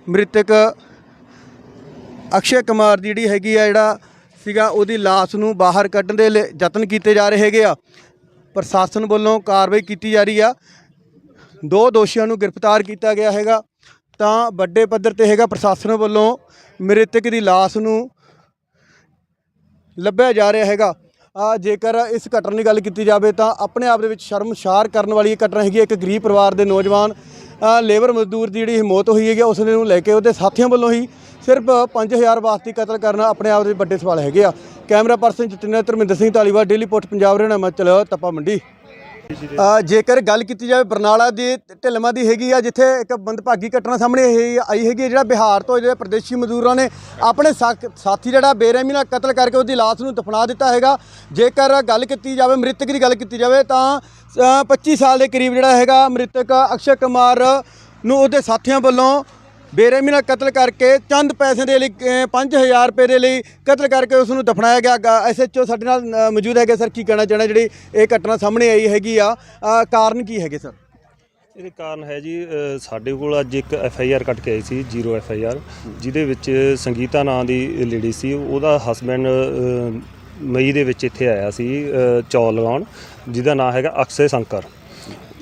ਮ੍ਰਿਤਕ ਅਕਸ਼ੇ ਕੁਮਾਰ ਦੀ ਜਿਹੜੀ ਹੈਗੀ ਆ ਜਿਹੜਾ ਸੀਗਾ ਉਹਦੀ ਲਾਸ਼ ਨੂੰ ਬਾਹਰ ਕੱਢਣ ਦੇ ਲਈ ਯਤਨ ਕੀਤੇ ਜਾ ਰਹੇ ਹੈਗੇ ਆ। ਪ੍ਰਸ਼ਾਸਨ ਵੱਲੋਂ ਕਾਰਵਾਈ ਕੀਤੀ ਜਾ ਰਹੀ ਆ। ਦੋ ਦੋਸ਼ੀਆਂ ਨੂੰ ਗ੍ਰਿਫਤਾਰ ਕੀਤਾ ਗਿਆ ਹੈਗਾ। ਤਾਂ ਵੱਡੇ ਪੱਧਰ ਤੇ ਹੈਗਾ ਪ੍ਰਸ਼ਾਸਨ ਵੱਲੋਂ ਮ੍ਰਿਤਕ ਦੀ ਲਾਸ਼ ਨੂੰ ਲੱਭਿਆ ਜਾ ਰਿਹਾ ਹੈਗਾ। ਆ ਜੇਕਰ ਇਸ ਘਟਨਾ ਦੀ ਗੱਲ ਕੀਤੀ ਜਾਵੇ ਤਾਂ ਆਪਣੇ ਆਪ ਦੇ ਵਿੱਚ ਸ਼ਰਮਸ਼ਾਰ ਕਰਨ ਵਾਲੀ ਇਹ ਘਟਨਾ ਹੈਗੀ ਹੈ। ਇੱਕ ਗਰੀਬ ਪਰਿਵਾਰ ਦੇ ਨੌਜਵਾਨ ਲੇਬਰ ਮਜ਼ਦੂਰ ਦੀ ਜਿਹੜੀ ਮੌਤ ਹੋਈ ਹੈਗੀ ਆ, ਉਸ ਨੂੰ ਲੈ ਕੇ ਉਹਦੇ ਸਾਥੀਆਂ ਵੱਲੋਂ ਹੀ ਸਿਰਫ 5000 ਵਾਸਤੇ ਕਤਲ ਕਰਨਾ ਆਪਣੇ ਆਪ ਦੇ ਵੱਡੇ ਸਵਾਲ ਹੈਗੇ ਆ। Camera person Jatinder Dharminder Singh Dhaliwal daily post Punjab Haryana Himachal Tapa Mandi. ਜੇਕਰ ਗੱਲ ਕੀਤੀ ਜਾਵੇ ਬਰਨਾਲਾ ਦੀ ਢਿਲਮਾ ਦੀ ਹੈਗੀ ਆ ਜਿੱਥੇ ਇੱਕ ਮੰਦਭਾਗੀ ਘਟਨਾ ਸਾਹਮਣੇ ਇਹ ਆਈ ਹੈਗੀ ਹੈ, ਜਿਹੜਾ ਬਿਹਾਰ ਤੋਂ ਜਿਹੜੇ ਪ੍ਰਦੇਸ਼ੀ ਮਜ਼ਦੂਰਾਂ ਨੇ ਆਪਣੇ ਸਾਥੀ ਜਿਹੜਾ ਬੇਰਹਿਮੀ ਨਾਲ ਕਤਲ ਕਰਕੇ ਉਹਦੀ ਲਾਸ਼ ਨੂੰ ਦਫਨਾ ਦਿੱਤਾ ਹੈਗਾ। ਜੇਕਰ ਗੱਲ ਕੀਤੀ ਜਾਵੇ ਮ੍ਰਿਤਕ ਦੀ ਗੱਲ ਕੀਤੀ ਜਾਵੇ ਤਾਂ ਅ, 25 ਸਾਲ ਦੇ ਕਰੀਬ ਜਿਹੜਾ ਹੈਗਾ ਮ੍ਰਿਤਕ ਅਕਸ਼ੇ ਕੁਮਾਰ ਨੂੰ ਉਹਦੇ ਸਾਥੀਆਂ ਵੱਲੋਂ ਬੇਰਹਿਮੀ ਨਾਲ ਕਤਲ ਕਰਕੇ ਚੰਦ ਪੈਸੇ ਦੇ ਲਈ ਅ, 5000 ਰੁਪਏ ਦੇ ਲਈ ਕਤਲ ਕਰਕੇ ਉਸ ਨੂੰ ਦਫਨਾਇਆ ਗਿਆ ਐਸਐਚਓ ਸਾਡੇ ਨਾਲ ਮੌਜੂਦ ਹੈਗੇ ਸਰ ਕੀ ਕਹਿਣਾ ਚਾਹਣਾ ਜਿਹੜੀ ਇਹ ਘਟਨਾ ਸਾਹਮਣੇ ਆਈ ਹੈਗੀ ਆ ਕਾਰਨ ਕੀ ਹੈਗੇ ਸਰ? ਇਹਦੇ ਕਾਰਨ ਹੈ ਜੀ ਸਾਡੇ ਕੋਲ ਅੱਜ ਇੱਕ ਐਫ ਆਈ ਆਰ ਕੱਟ ਕੇ I C zero F I R ਜਿਹਦੇ ਵਿੱਚ ਸੰਗੀਤਾ ਨਾਂ ਦੀ ਲੇਡੀ ਸੀ। ਉਹਦਾ ਹਸਬੈਂਡ ਮਈ ਦੇ ਵਿੱਚ ਇੱਥੇ ਆਇਆ ਸੀ ਚੌਲ ਲਗਾਉਣ ਜਿਹਦਾ ਨਾਂ ਹੈਗਾ ਅਕਸ਼ੇ ਸ਼ੰਕਰ।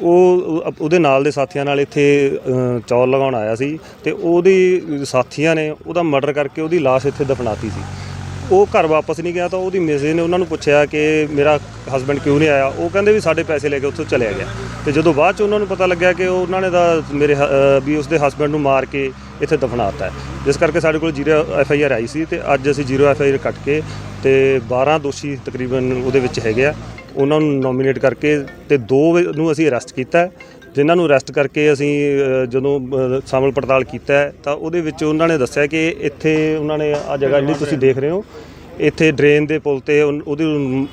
ਉਹ ਉਹਦੇ ਨਾਲ ਦੇ ਸਾਥੀਆਂ ਨਾਲ ਇੱਥੇ ਚੌਲ ਲਗਾਉਣ ਆਇਆ ਸੀ ਤੇ ਉਹਦੀ ਸਾਥੀਆਂ ਨੇ ਉਹਦਾ ਮਰਡਰ ਕਰਕੇ ਉਹਦੀ ਲਾਸ਼ ਇੱਥੇ ਦਫਨਾਤੀ ਸੀ। ਉਹ ਘਰ ਵਾਪਸ ਨਹੀਂ ਗਿਆ ਤਾਂ ਉਹਦੀ ਮਿਸੇ ਨੇ ਉਹਨਾਂ ਨੂੰ ਪੁੱਛਿਆ ਕਿ ਮੇਰਾ ਹਸਬੰਡ ਕਿਉਂ ਨਹੀਂ ਆਇਆ? ਉਹ ਕਹਿੰਦੇ ਵੀ ਸਾਡੇ ਪੈਸੇ ਲੈ ਕੇ ਉੱਥੋਂ ਚਲਿਆ ਗਿਆ। ਤੇ ਜਦੋਂ ਬਾਅਦ ਚ ਉਹਨਾਂ ਨੂੰ ਪਤਾ ਲੱਗਿਆ ਕਿ ਉਹਨਾਂ ਨੇ ਤਾਂ ਮੇਰੇ ਹ- ਵੀ ਉਸਦੇ ਹਸਬੰਡ ਨੂੰ ਮਾਰ ਕੇ ਇੱਥੇ ਦਫਨਾਤਾ ਹੈ। ਜਿਸ ਕਰਕੇ ਸਾਡੇ ਕੋਲ zero F I R I C ਤੇ ਅੱਜ ਅਸੀਂ ਜ਼ੀਰੋ ਐਫ ਆਈ ਆਰ ਕੱਟ ਕੇ ਤੇ 12 ਦੋਸ਼ੀ ਤਕਰੀਬਨ ਉਹਦੇ ਵਿੱਚ ਹੈਗੇ ਆ। ਉਹਨਾਂ ਨੂੰ ਨੋਮੀਨੇਟ ਕਰਕੇ ਤੇ ਦੋ ਨੂੰ ਅਸੀਂ ਅਰੈਸਟ ਕੀਤਾ ਜਿਨ੍ਹਾਂ ਨੂੰ ਅਰੈਸਟ ਕਰਕੇ ਅਸੀਂ ਜਦੋਂ ਸਾਮਲ ਪੜਤਾਲ ਕੀਤਾ ਤਾਂ ਉਹਦੇ ਵਿੱਚ ਉਹਨਾਂ ਨੇ ਦੱਸਿਆ ਕਿ ਇੱਥੇ ਉਹਨਾਂ ਨੇ ਆ ਜਗ੍ਹਾ ਜਿਹੜੀ ਤੁਸੀਂ ਦੇਖ ਰਹੇ ਹੋ ਇੱਥੇ ਡਰੇਨ ਦੇ ਪੁਲ ਤੇ ਉਹਦੇ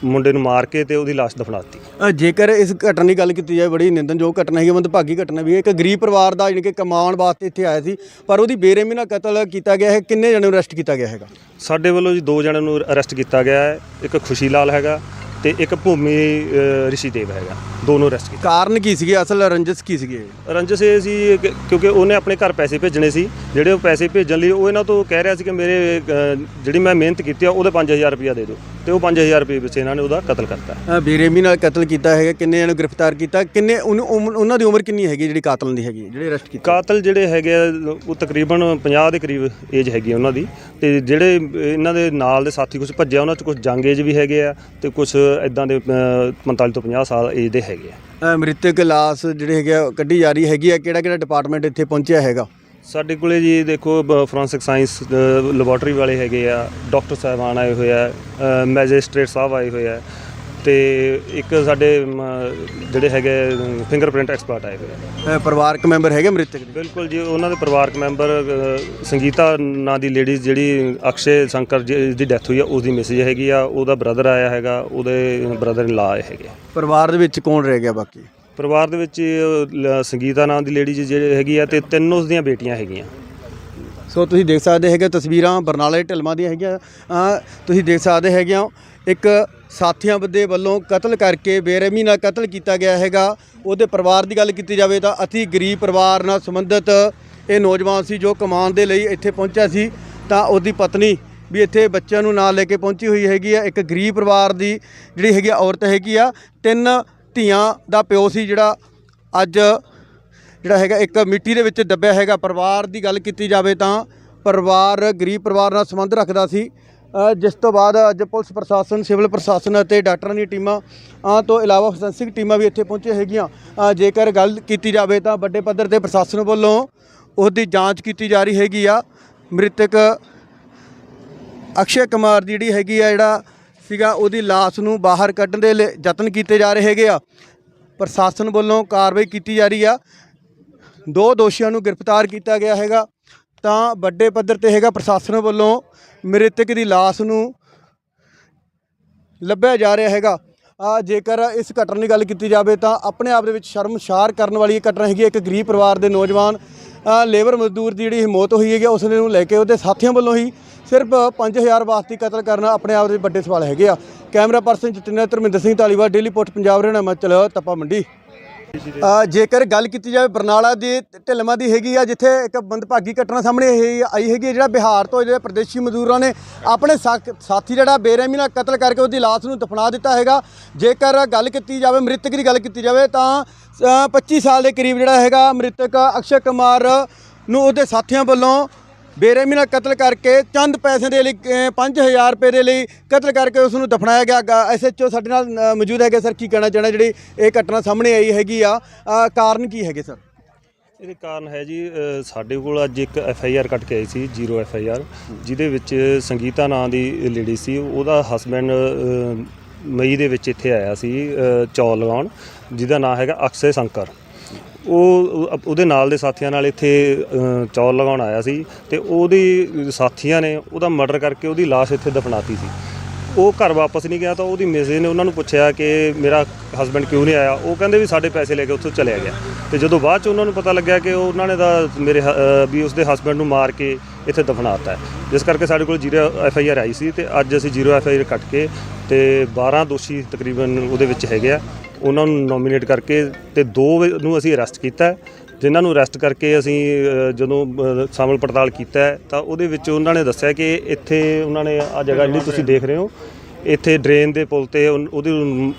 ਮੁੰਡੇ ਨੂੰ ਮਾਰ ਕੇ ਤੇ ਉਹਦੀ ਲਾਸ਼ ਦਫਨਾਤੀ। ਅ, ਜੇਕਰ ਇਸ ਘਟਨਾ ਦੀ ਗੱਲ ਕੀਤੀ ਜਾਵੇ ਬੜੀ ਨਿੰਦਨਯੋਗ ਘਟਨਾ ਹੈਗੀ ਮੰਦਭਾਗੀ ਘਟਨਾ ਵੀ ਹੈ। ਇੱਕ ਗਰੀਬ ਪਰਿਵਾਰ ਦਾ ਯਾਨੀ ਕਿ ਕਮਾਉਣ ਵਾਸਤੇ ਇੱਥੇ ਆਇਆ ਸੀ ਪਰ ਉਹਦੀ ਬੇਰਹਿਮੀ ਨਾਲ ਕਤਲ ਕੀਤਾ ਗਿਆ ਹੈ। ਕਿੰਨੇ ਜਣੇ ਨੂੰ ਅਰੈਸਟ ਕੀਤਾ ਗਿਆ ਹੈਗਾ? ਸਾਡੇ ਵੱਲੋਂ ਜੀ ਦੋ ਜਣਿਆਂ ਨੂੰ ਅਰੈਸਟ ਕੀਤਾ ਗਿਆ ਹੈ। ਇੱਕ ਖੁਸ਼ੀ ਲਾਲ ਹੈਗਾ ਤੇ ਇੱਕ ਭੂਮੀ ਅ, ਰਿਸ਼ੀਦੇਵ ਹੈਗਾ। ਦੋਨੋਂ ਅਰੈਸਟ ਕੀਤੇ। ਕਾਰਨ ਕੀ ਸੀਗੇ? ਅਸਲ ਰੰਜਿਸ਼ ਕੀ ਸੀਗੇ? ਰੰਜਸ ਇਹ ਸੀ ਕਿ- ਕਿਉਂਕਿ ਉਹਨੇ ਆਪਣੇ ਘਰ ਪੈਸੇ ਭੇਜਣੇ ਸੀ। ਜਿਹੜੇ ਉਹ ਪੈਸੇ ਭੇਜਣ ਲਈ ਉਹ ਇਹਨਾਂ ਤੋਂ ਕਹਿ ਰਿਹਾ ਸੀ ਕਿ ਮੇਰੇ ਅ, ਜਿਹੜੀ ਮੈਂ ਮਿਹਨਤ ਕੀਤੀ ਆ ਉਹਦੇ 5000 ਰੁਪਇਆ ਦੇ ਦਿਓ। ਤੇ ਉਹ 5000 ਰੁਪਏ ਵਿੱਚ ਇਹਨਾਂ ਨੇ ਉਹਦਾ ਕਤਲ ਕਰਤਾ। ਅ, ਬੇਰਹਿਮੀ ਨਾਲ ਕਤਲ ਕੀਤਾ ਹੈਗਾ। ਕਿੰਨੇ ਨੂੰ ਗ੍ਰਿਫਤਾਰ ਕੀਤਾ? ਕਿੰਨੇ ਉਹਨੂੰ- ਉਮ- ਉਹਨਾਂ ਦੀ ਉਮਰ ਕਿੰਨੀ ਹੈਗੀ ਜਿਹੜੀ ਕਾਤਲ ਦੀ ਹੈਗੀ? ਜਿਹੜੇ ਅਰੈਸਟ ਕੀਤੇ? ਕਾਤਲ ਜਿਹੜੇ ਹੈਗੇ ਆ ਉਹ ਤਕਰੀਬਨ 50 ਦੇ ਕਰੀਬ ਏਜ ਹੈਗੀ ਆ ਉਹਨਾਂ ਦੀ। ਤੇ ਜਿਹੜੇ ਇਹਨਾਂ ਦੇ ਨਾਲ ਦੇ ਸਾਥੀ ਕੁਝ ਭੱਜਿਆ ਉਹਨਾਂ 'ਚ ਕੁਝ ਜੰਗ ਏਜ ਵੀ ਹੈਗੇ ਆ ਤੇ ਕੁਝ ਇਦਾਂ ਦੇ ਅ, 45 ਤੋਂ 50 ਸਾਲ ਏਜ ਦੇ ਹੈਗੇ ਆ। ਮ੍ਰਿਤਕ ਲਾਸ਼ ਜਿਹੜੇ ਹੈਗੇ ਆ, ਕੱਢੀ ਜਾ ਰਹੀ ਹੈਗੀ ਆ। ਕਿਹੜਾ ਕਿਹੜਾ ਡਿਪਾਰਟਮੈਂਟ ਇੱਥੇ ਪਹੁੰਚਿਆ ਹੈਗਾ? ਸਾਡੇ ਕੋਲੇ ਜੀ ਦੇਖੋ ਫੋਰੈਂਸਿਕ ਸਾਇੰਸ ਲੈਬੋਰਟਰੀ ਵਾਲੇ ਹੈਗੇ ਆ। ਡਾਕਟਰ ਸਾਹਿਬਾਨ ਆਏ ਹੋਏ ਆ ਮੈਜਿਸਟ੍ਰੇਟ ਸਾਹਿਬ ਆਏ ਹੋਏ ਆ। ਤੇ ਇੱਕ ਸਾਡੇ ਮ, ਜਿਹੜੇ ਹੈਗੇ ਫਿੰਗਰਪ੍ਰਿੰਟ ਐਕਸਪਰਟ ਆਏ ਹੋਏ ਆ। ਅ, ਪਰਿਵਾਰਕ ਮੈਂਬਰ ਹੈਗੇ ਮ੍ਰਿਤਕ ਦੇ? ਬਿਲਕੁਲ ਜੀ ਉਹਨਾਂ ਦੇ ਪਰਿਵਾਰਕ ਮੈਂਬਰ ਅ, ਸੰਗੀਤਾ ਨਾਂ ਦੀ ਲੇਡੀਜ਼ ਜਿਹੜੀ ਅਕਸ਼ੇ ਸ਼ੰਕਰ ਜੀ ਦੀ ਡੈਥ ਹੋਈ ਆ ਉਸ ਦੀ ਮੈਸੇਜ ਹੈਗੀ ਆ ਉਹਦਾ ਬ੍ਰਦਰ ਆਇਆ ਹੈਗਾ ਉਹਦੇ ਬ੍ਰਦਰ ਇਨ ਲਾ ਆਏ ਹੈਗੇ ਪਰਿਵਾਰ ਦੇ ਵਿੱਚ ਕੌਣ ਰਹਿ ਗਿਆ ਬਾਕੀ? ਪਰਿਵਾਰ ਦੇ ਵਿੱਚ ਅ, ਲ- ਸੰਗੀਤਾ ਨਾਂ ਦੀ ਲੇਡੀਜ਼ ਜਿਹੜੇ ਹੈਗੀ ਆ ਤੇ ਤਿੰਨ ਉਸ ਦੀਆਂ ਬੇਟੀਆਂ ਹੈਗੀਆਂ। ਸੋ ਤੁਸੀਂ ਦੇਖ ਸਕਦੇ ਹੈਗੇ ਤਸਵੀਰਾਂ ਬਰਨਾਲੇ ਢਲਮਾ ਦੀਆਂ ਹੈਗੀਆਂ। ਅ, ਤੁਸੀਂ ਦੇਖ ਸਕਦੇ ਹੈਗੇ ਹੋ ਇੱਕ ਸਾਥੀਆਂ ਦੇ ਵੱਲੋਂ ਕਤਲ ਕਰਕੇ ਬੇਰਹਿਮੀ ਨਾਲ ਕਤਲ ਕੀਤਾ ਗਿਆ ਹੈਗਾ। ਉਹਦੇ ਪਰਿਵਾਰ ਦੀ ਗੱਲ ਕੀਤੀ ਜਾਵੇ ਤਾਂ ਅਤੀ ਗਰੀਬ ਪਰਿਵਾਰ ਨਾਲ ਸੰਬੰਧਿਤ ਇਹ ਨੌਜਵਾਨ ਸੀ ਜੋ ਕਮਾਉਣ ਦੇ ਲਈ ਇੱਥੇ ਪਹੁੰਚਿਆ ਸੀ। ਤਾਂ ਉਹਦੀ ਪਤਨੀ ਵੀ ਇੱਥੇ ਬੱਚਿਆਂ ਨੂੰ ਨਾਲ ਲੈ ਕੇ ਪਹੁੰਚੀ ਹੋਈ ਹੈਗੀ ਆ। ਇੱਕ ਗਰੀਬ ਪਰਿਵਾਰ ਦੀ ਜਿਹੜੀ ਹੈਗੀ ਆ, ਔਰਤ ਹੈਗੀ ਆ। ਤਿੰਨ ਧੀਆਂ ਦਾ ਪਿਓ ਸੀ ਜਿਹੜਾ ਅੱਜ ਜਿਹੜਾ ਹੈਗਾ, ਇੱਕ ਮਿੱਟੀ ਦੇ ਵਿੱਚ ਦੱਬਿਆ ਹੈਗਾ। ਪਰਿਵਾਰ ਦੀ ਗੱਲ ਕੀਤੀ ਜਾਵੇ ਤਾਂ ਪਰਿਵਾਰ ਗਰੀਬ ਪਰਿਵਾਰ ਨਾਲ ਸੰਬੰਧ ਰੱਖਦਾ ਸੀ। ਜਿਸ ਤੋਂ ਬਾਅਦ ਅੱਜ ਪੁਲਿਸ ਪ੍ਰਸ਼ਾਸਨ, ਸਿਵਲ ਪ੍ਰਸ਼ਾਸਨ ਅਤੇ ਡਾਕਟਰਾਂ ਦੀਆਂ ਟੀਮਾਂ ਆ ਤੋਂ ਇਲਾਵਾ ਫੋਰੈਂਸਿਕ ਟੀਮਾਂ ਵੀ ਇੱਥੇ ਪਹੁੰਚੇ ਹੈਗੀਆਂ। ਜੇਕਰ ਗੱਲ ਕੀਤੀ ਜਾਵੇ ਤਾਂ ਵੱਡੇ ਪੱਧਰ ਤੇ ਪ੍ਰਸ਼ਾਸਨ ਵੱਲੋਂ ਉਸ ਦੀ ਜਾਂਚ ਕੀਤੀ ਜਾ ਰਹੀ ਹੈਗੀ ਆ। ਮ੍ਰਿਤਕ ਅਕਸ਼ੇ ਕੁਮਾਰ ਦੀ ਜਿਹੜੀ ਹੈਗੀ ਆ, ਜਿਹੜਾ ਸੀਗਾ, ਉਹਦੀ ਲਾਸ਼ ਨੂੰ ਬਾਹਰ ਕੱਢਣ ਦੇ ਲਈ ਯਤਨ ਕੀਤੇ ਜਾ ਰਹੇ ਹੈਗੇ ਆ। ਪ੍ਰਸ਼ਾਸਨ ਵੱਲੋਂ ਕਾਰਵਾਈ ਕੀਤੀ ਜਾ ਰਹੀ ਆ। ਦੋ ਦੋਸ਼ੀਆਂ ਨੂੰ ਗ੍ਰਿਫਤਾਰ ਕੀਤਾ ਗਿਆ ਹੈਗਾ। ਤਾਂ ਵੱਡੇ ਪੱਧਰ ਤੇ ਹੈਗਾ ਪ੍ਰਸ਼ਾਸਨ ਵੱਲੋਂ ਮ੍ਰਿਤਕ ਦੀ ਲਾਸ਼ ਨੂੰ ਲੱਭਿਆ ਜਾ ਰਿਹਾ ਹੈਗਾ। ਆ ਜੇਕਰ ਇਸ ਘਟਨਾ ਦੀ ਗੱਲ ਕੀਤੀ ਜਾਵੇ ਤਾਂ ਆਪਣੇ ਆਪ ਦੇ ਵਿੱਚ ਸ਼ਰਮਸ਼ਾਰ ਕਰਨ ਵਾਲੀ ਇਹ ਘਟਨਾ ਹੈਗੀ ਹੈ। ਇੱਕ ਗਰੀਬ ਪਰਿਵਾਰ ਦੇ ਨੌਜਵਾਨ ਲੇਬਰ ਮਜ਼ਦੂਰ ਦੀ ਜਿਹੜੀ ਮੌਤ ਹੋਈ ਹੈਗੀ ਉਸ ਨੂੰ ਲੈ ਕੇ ਉਹਦੇ ਸਾਥੀਆਂ ਵੱਲੋਂ ਹੀ ਸਿਰਫ 5000 ਵਾਸਤੇ ਕਤਲ ਕਰਨਾ ਆਪਣੇ ਆਪ ਦੇ ਵੱਡੇ ਸਵਾਲ ਹੈਗੇ ਆ। Camera person Jatinder Dharminder Singh, Dhaliwal, daily post Punjab Haryana Himachal, Tapa ਮੰਡੀ। ਜੇਕਰ ਗੱਲ ਕੀਤੀ ਜਾਵੇ ਬਰਨਾਲਾ ਦੀ ਢਿਲਮਾ ਦੀ ਹੈਗੀ ਆ ਜਿੱਥੇ ਇੱਕ ਮੰਦਭਾਗੀ ਘਟਨਾ ਸਾਹਮਣੇ ਆਈ ਹੈਗੀ ਹੈ, ਜਿਹੜਾ ਬਿਹਾਰ ਤੋਂ ਜਿਹੜੇ ਪ੍ਰਦੇਸ਼ੀ ਮਜ਼ਦੂਰਾਂ ਨੇ ਆਪਣੇ ਸਾਕ- ਸਾਥੀ ਜਿਹੜਾ ਬੇਰਹਿਮੀ ਨਾਲ ਕਤਲ ਕਰਕੇ ਉਹਦੀ ਲਾਸ਼ ਨੂੰ ਦਫਨਾ ਦਿੱਤਾ ਹੈਗਾ। ਜੇਕਰ ਗੱਲ ਕੀਤੀ ਜਾਵੇ ਮ੍ਰਿਤਕ ਦੀ ਗੱਲ ਕੀਤੀ ਜਾਵੇ ਤਾਂ ਅ, 25 ਸਾਲ ਦੇ ਕਰੀਬ ਜਿਹੜਾ ਹੈਗਾ ਮ੍ਰਿਤਕ ਅਕਸ਼ੇ ਕੁਮਾਰ ਨੂੰ ਉਹਦੇ ਸਾਥੀਆਂ ਵੱਲੋਂ ਬੇਰਹਿਮੀ ਨਾਲ ਕਤਲ ਕਰਕੇ ਚੰਦ ਪੈਸੇ ਦੇ ਲਈ ਅ, 5000 ਰੁਪਏ ਦੇ ਲਈ ਕਤਲ ਕਰਕੇ ਉਸ ਨੂੰ ਦਫਨਾਇਆ ਗਿਆ ਐਸਐਚਓ ਸਾਡੇ ਨਾਲ ਮੌਜੂਦ ਹੈਗੇ ਸਰ ਕੀ ਕਹਿਣਾ ਚਾਹਣਾ ਜਿਹੜੀ ਇਹ ਘਟਨਾ ਸਾਹਮਣੇ ਆਈ ਹੈਗੀ ਆ? ਕਾਰਨ ਕੀ ਹੈਗੇ ਸਰ? ਇਹਦੇ ਕਾਰਨ ਹੈ ਜੀ ਸਾਡੇ ਕੋਲ ਅੱਜ ਇੱਕ ਐਫ ਆਈ ਆਰ ਕੱਟ ਕੇ I C zero F I R ਜਿਹਦੇ ਵਿੱਚ ਸੰਗੀਤਾ ਨਾਂ ਦੀ ਲੇਡੀ ਸੀ। ਉਹਦਾ ਹਸਬੈਂਡ ਮਈ ਦੇ ਵਿੱਚ ਇੱਥੇ ਆਇਆ ਸੀ ਚੌਲ ਲਗਾਉਣ ਜਿਹਦਾ ਨਾਂ ਹੈਗਾ ਅਕਸ਼ੇ ਸ਼ੰਕਰ। ਉਹ ਉਹਦੇ ਨਾਲ ਦੇ ਸਾਥੀਆਂ ਨਾਲ ਇੱਥੇ ਚੌਲ ਲਗਾਉਣ ਆਇਆ ਸੀ ਤੇ ਉਹਦੀ ਸਾਥੀਆਂ ਨੇ ਉਹਦਾ ਮਰਡਰ ਕਰਕੇ ਉਹਦੀ ਲਾਸ਼ ਇੱਥੇ ਦਫਨਾਤੀ ਸੀ। ਉਹ ਘਰ ਵਾਪਸ ਨਹੀਂ ਗਿਆ ਤਾਂ ਉਹਦੀ ਮਿਸੇਜ ਨੇ ਉਹਨਾਂ ਨੂੰ ਪੁੱਛਿਆ ਕਿ ਮੇਰਾ ਹਸਬੰਡ ਕਿਉਂ ਨਹੀਂ ਆਇਆ? ਉਹ ਕਹਿੰਦੇ ਵੀ ਸਾਡੇ ਪੈਸੇ ਲੈ ਕੇ ਉੱਥੋਂ ਚਲਿਆ ਗਿਆ। ਤੇ ਜਦੋਂ ਬਾਅਦ ਚ ਉਹਨਾਂ ਨੂੰ ਪਤਾ ਲੱਗਿਆ ਕਿ ਉਹਨਾਂ ਨੇ ਤਾਂ ਮੇਰੇ ਹ- ਵੀ ਉਸਦੇ ਹਸਬੰਡ ਨੂੰ ਮਾਰ ਕੇ ਇੱਥੇ ਦਫਨਾਤਾ ਹੈ। ਜਿਸ ਕਰਕੇ ਸਾਡੇ ਕੋਲ zero F I R I C ਤੇ ਅੱਜ ਅਸੀਂ ਜ਼ੀਰੋ ਐਫ ਆਈ ਆਰ ਕੱਟ ਕੇ ਤੇ 12 ਦੋਸ਼ੀ ਤਕਰੀਬਨ ਉਹਦੇ ਵਿੱਚ ਹੈਗੇ ਆ। ਉਹਨਾਂ ਨੂੰ ਨੋਮੀਨੇਟ ਕਰਕੇ ਤੇ ਦੋ ਨੂੰ ਅਸੀਂ ਅਰੈਸਟ ਕੀਤਾ ਜਿਨ੍ਹਾਂ ਨੂੰ ਅਰੈਸਟ ਕਰਕੇ ਅਸੀਂ ਜਦੋਂ ਸਾਮਲ ਪੜਤਾਲ ਕੀਤਾ ਤਾਂ ਉਹਦੇ ਵਿੱਚ ਉਹਨਾਂ ਨੇ ਦੱਸਿਆ ਕਿ ਇੱਥੇ ਉਹਨਾਂ ਨੇ ਆ ਜਗ੍ਹਾ ਜਿਹੜੀ ਤੁਸੀਂ ਦੇਖ ਰਹੇ ਹੋ ਇੱਥੇ ਡਰੇਨ ਦੇ ਪੁਲ ਤੇ ਉਹਦੇ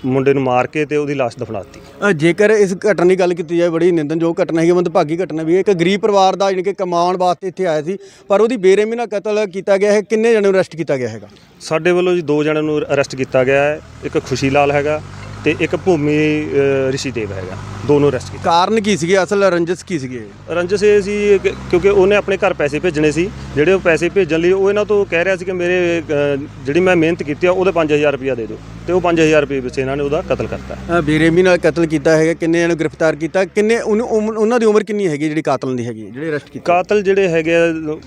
ਮੁੰਡੇ ਨੂੰ ਮਾਰ ਕੇ ਤੇ ਉਹਦੀ ਲਾਸ਼ ਦਫਨਾਤੀ। ਜੇਕਰ ਇਸ ਘਟਨਾ ਦੀ ਗੱਲ ਕੀਤੀ ਜਾਵੇ ਬੜੀ ਨਿੰਦਨਯੋਗ ਘਟਨਾ ਹੈਗੀ ਮੰਦਭਾਗੀ ਘਟਨਾ ਵੀ ਹੈ। ਇੱਕ ਗਰੀਬ ਪਰਿਵਾਰ ਦਾ ਯਾਨੀ ਕਿ ਕਮਾਉਣ ਵਾਸਤੇ ਇੱਥੇ ਆਇਆ ਸੀ ਪਰ ਉਹਦੀ ਬੇਰਹਿਮੀ ਨਾਲ ਕਤਲ ਕੀਤਾ ਗਿਆ ਹੈ। ਕਿੰਨੇ ਜਣੇ ਨੂੰ ਅਰੈਸਟ ਕੀਤਾ ਗਿਆ ਹੈਗਾ? ਸਾਡੇ ਵੱਲੋਂ ਜੀ ਦੋ ਜਣਿਆਂ ਨੂੰ ਅਰੈਸਟ ਕੀਤਾ ਗਿਆ ਹੈ। ਇੱਕ ਖੁਸ਼ੀ ਲਾਲ ਹੈਗਾ ਤੇ ਇੱਕ ਭੂਮੀ ਅ, ਰਿਸ਼ੀਦੇਵ ਹੈਗਾ। ਦੋਨੋਂ ਅਰੈਸਟ ਕੀਤੇ। ਕਾਰਨ ਕੀ ਸੀਗੇ? ਅਸਲ ਰੰਜਿਸ਼ ਕੀ ਸੀਗੇ? ਰੰਜਸ ਇਹ ਸੀ ਕਿ- ਕਿਉਂਕਿ ਉਹਨੇ ਆਪਣੇ ਘਰ ਪੈਸੇ ਭੇਜਣੇ ਸੀ। ਜਿਹੜੇ ਉਹ ਪੈਸੇ ਭੇਜਣ ਲਈ ਉਹ ਇਹਨਾਂ ਤੋਂ ਕਹਿ ਰਿਹਾ ਸੀ ਕਿ ਮੇਰੇ ਅ, ਜਿਹੜੀ ਮੈਂ ਮਿਹਨਤ ਕੀਤੀ ਆ ਉਹਦੇ 5000 ਰੁਪਇਆ ਦੇ ਦਿਓ। ਤੇ ਉਹ 5000 ਰੁਪਏ ਵਿੱਚ ਇਹਨਾਂ ਨੇ ਉਹਦਾ ਕਤਲ ਕਰਤਾ। ਅ, ਬੇਰਹਿਮੀ ਨਾਲ ਕਤਲ ਕੀਤਾ ਹੈਗਾ। ਕਿੰਨੇ ਨੂੰ ਗ੍ਰਿਫਤਾਰ ਕੀਤਾ? ਕਿੰਨੇ ਉਹਨੂੰ- ਉਮ- ਉਹਨਾਂ ਦੀ ਉਮਰ ਕਿੰਨੀ ਹੈਗੀ ਜਿਹੜੀ ਕਾਤਲ ਦੀ ਹੈਗੀ? ਜਿਹੜੇ ਅਰੈਸਟ ਕੀਤੇ? ਕਾਤਲ ਜਿਹੜੇ ਹੈਗੇ ਆ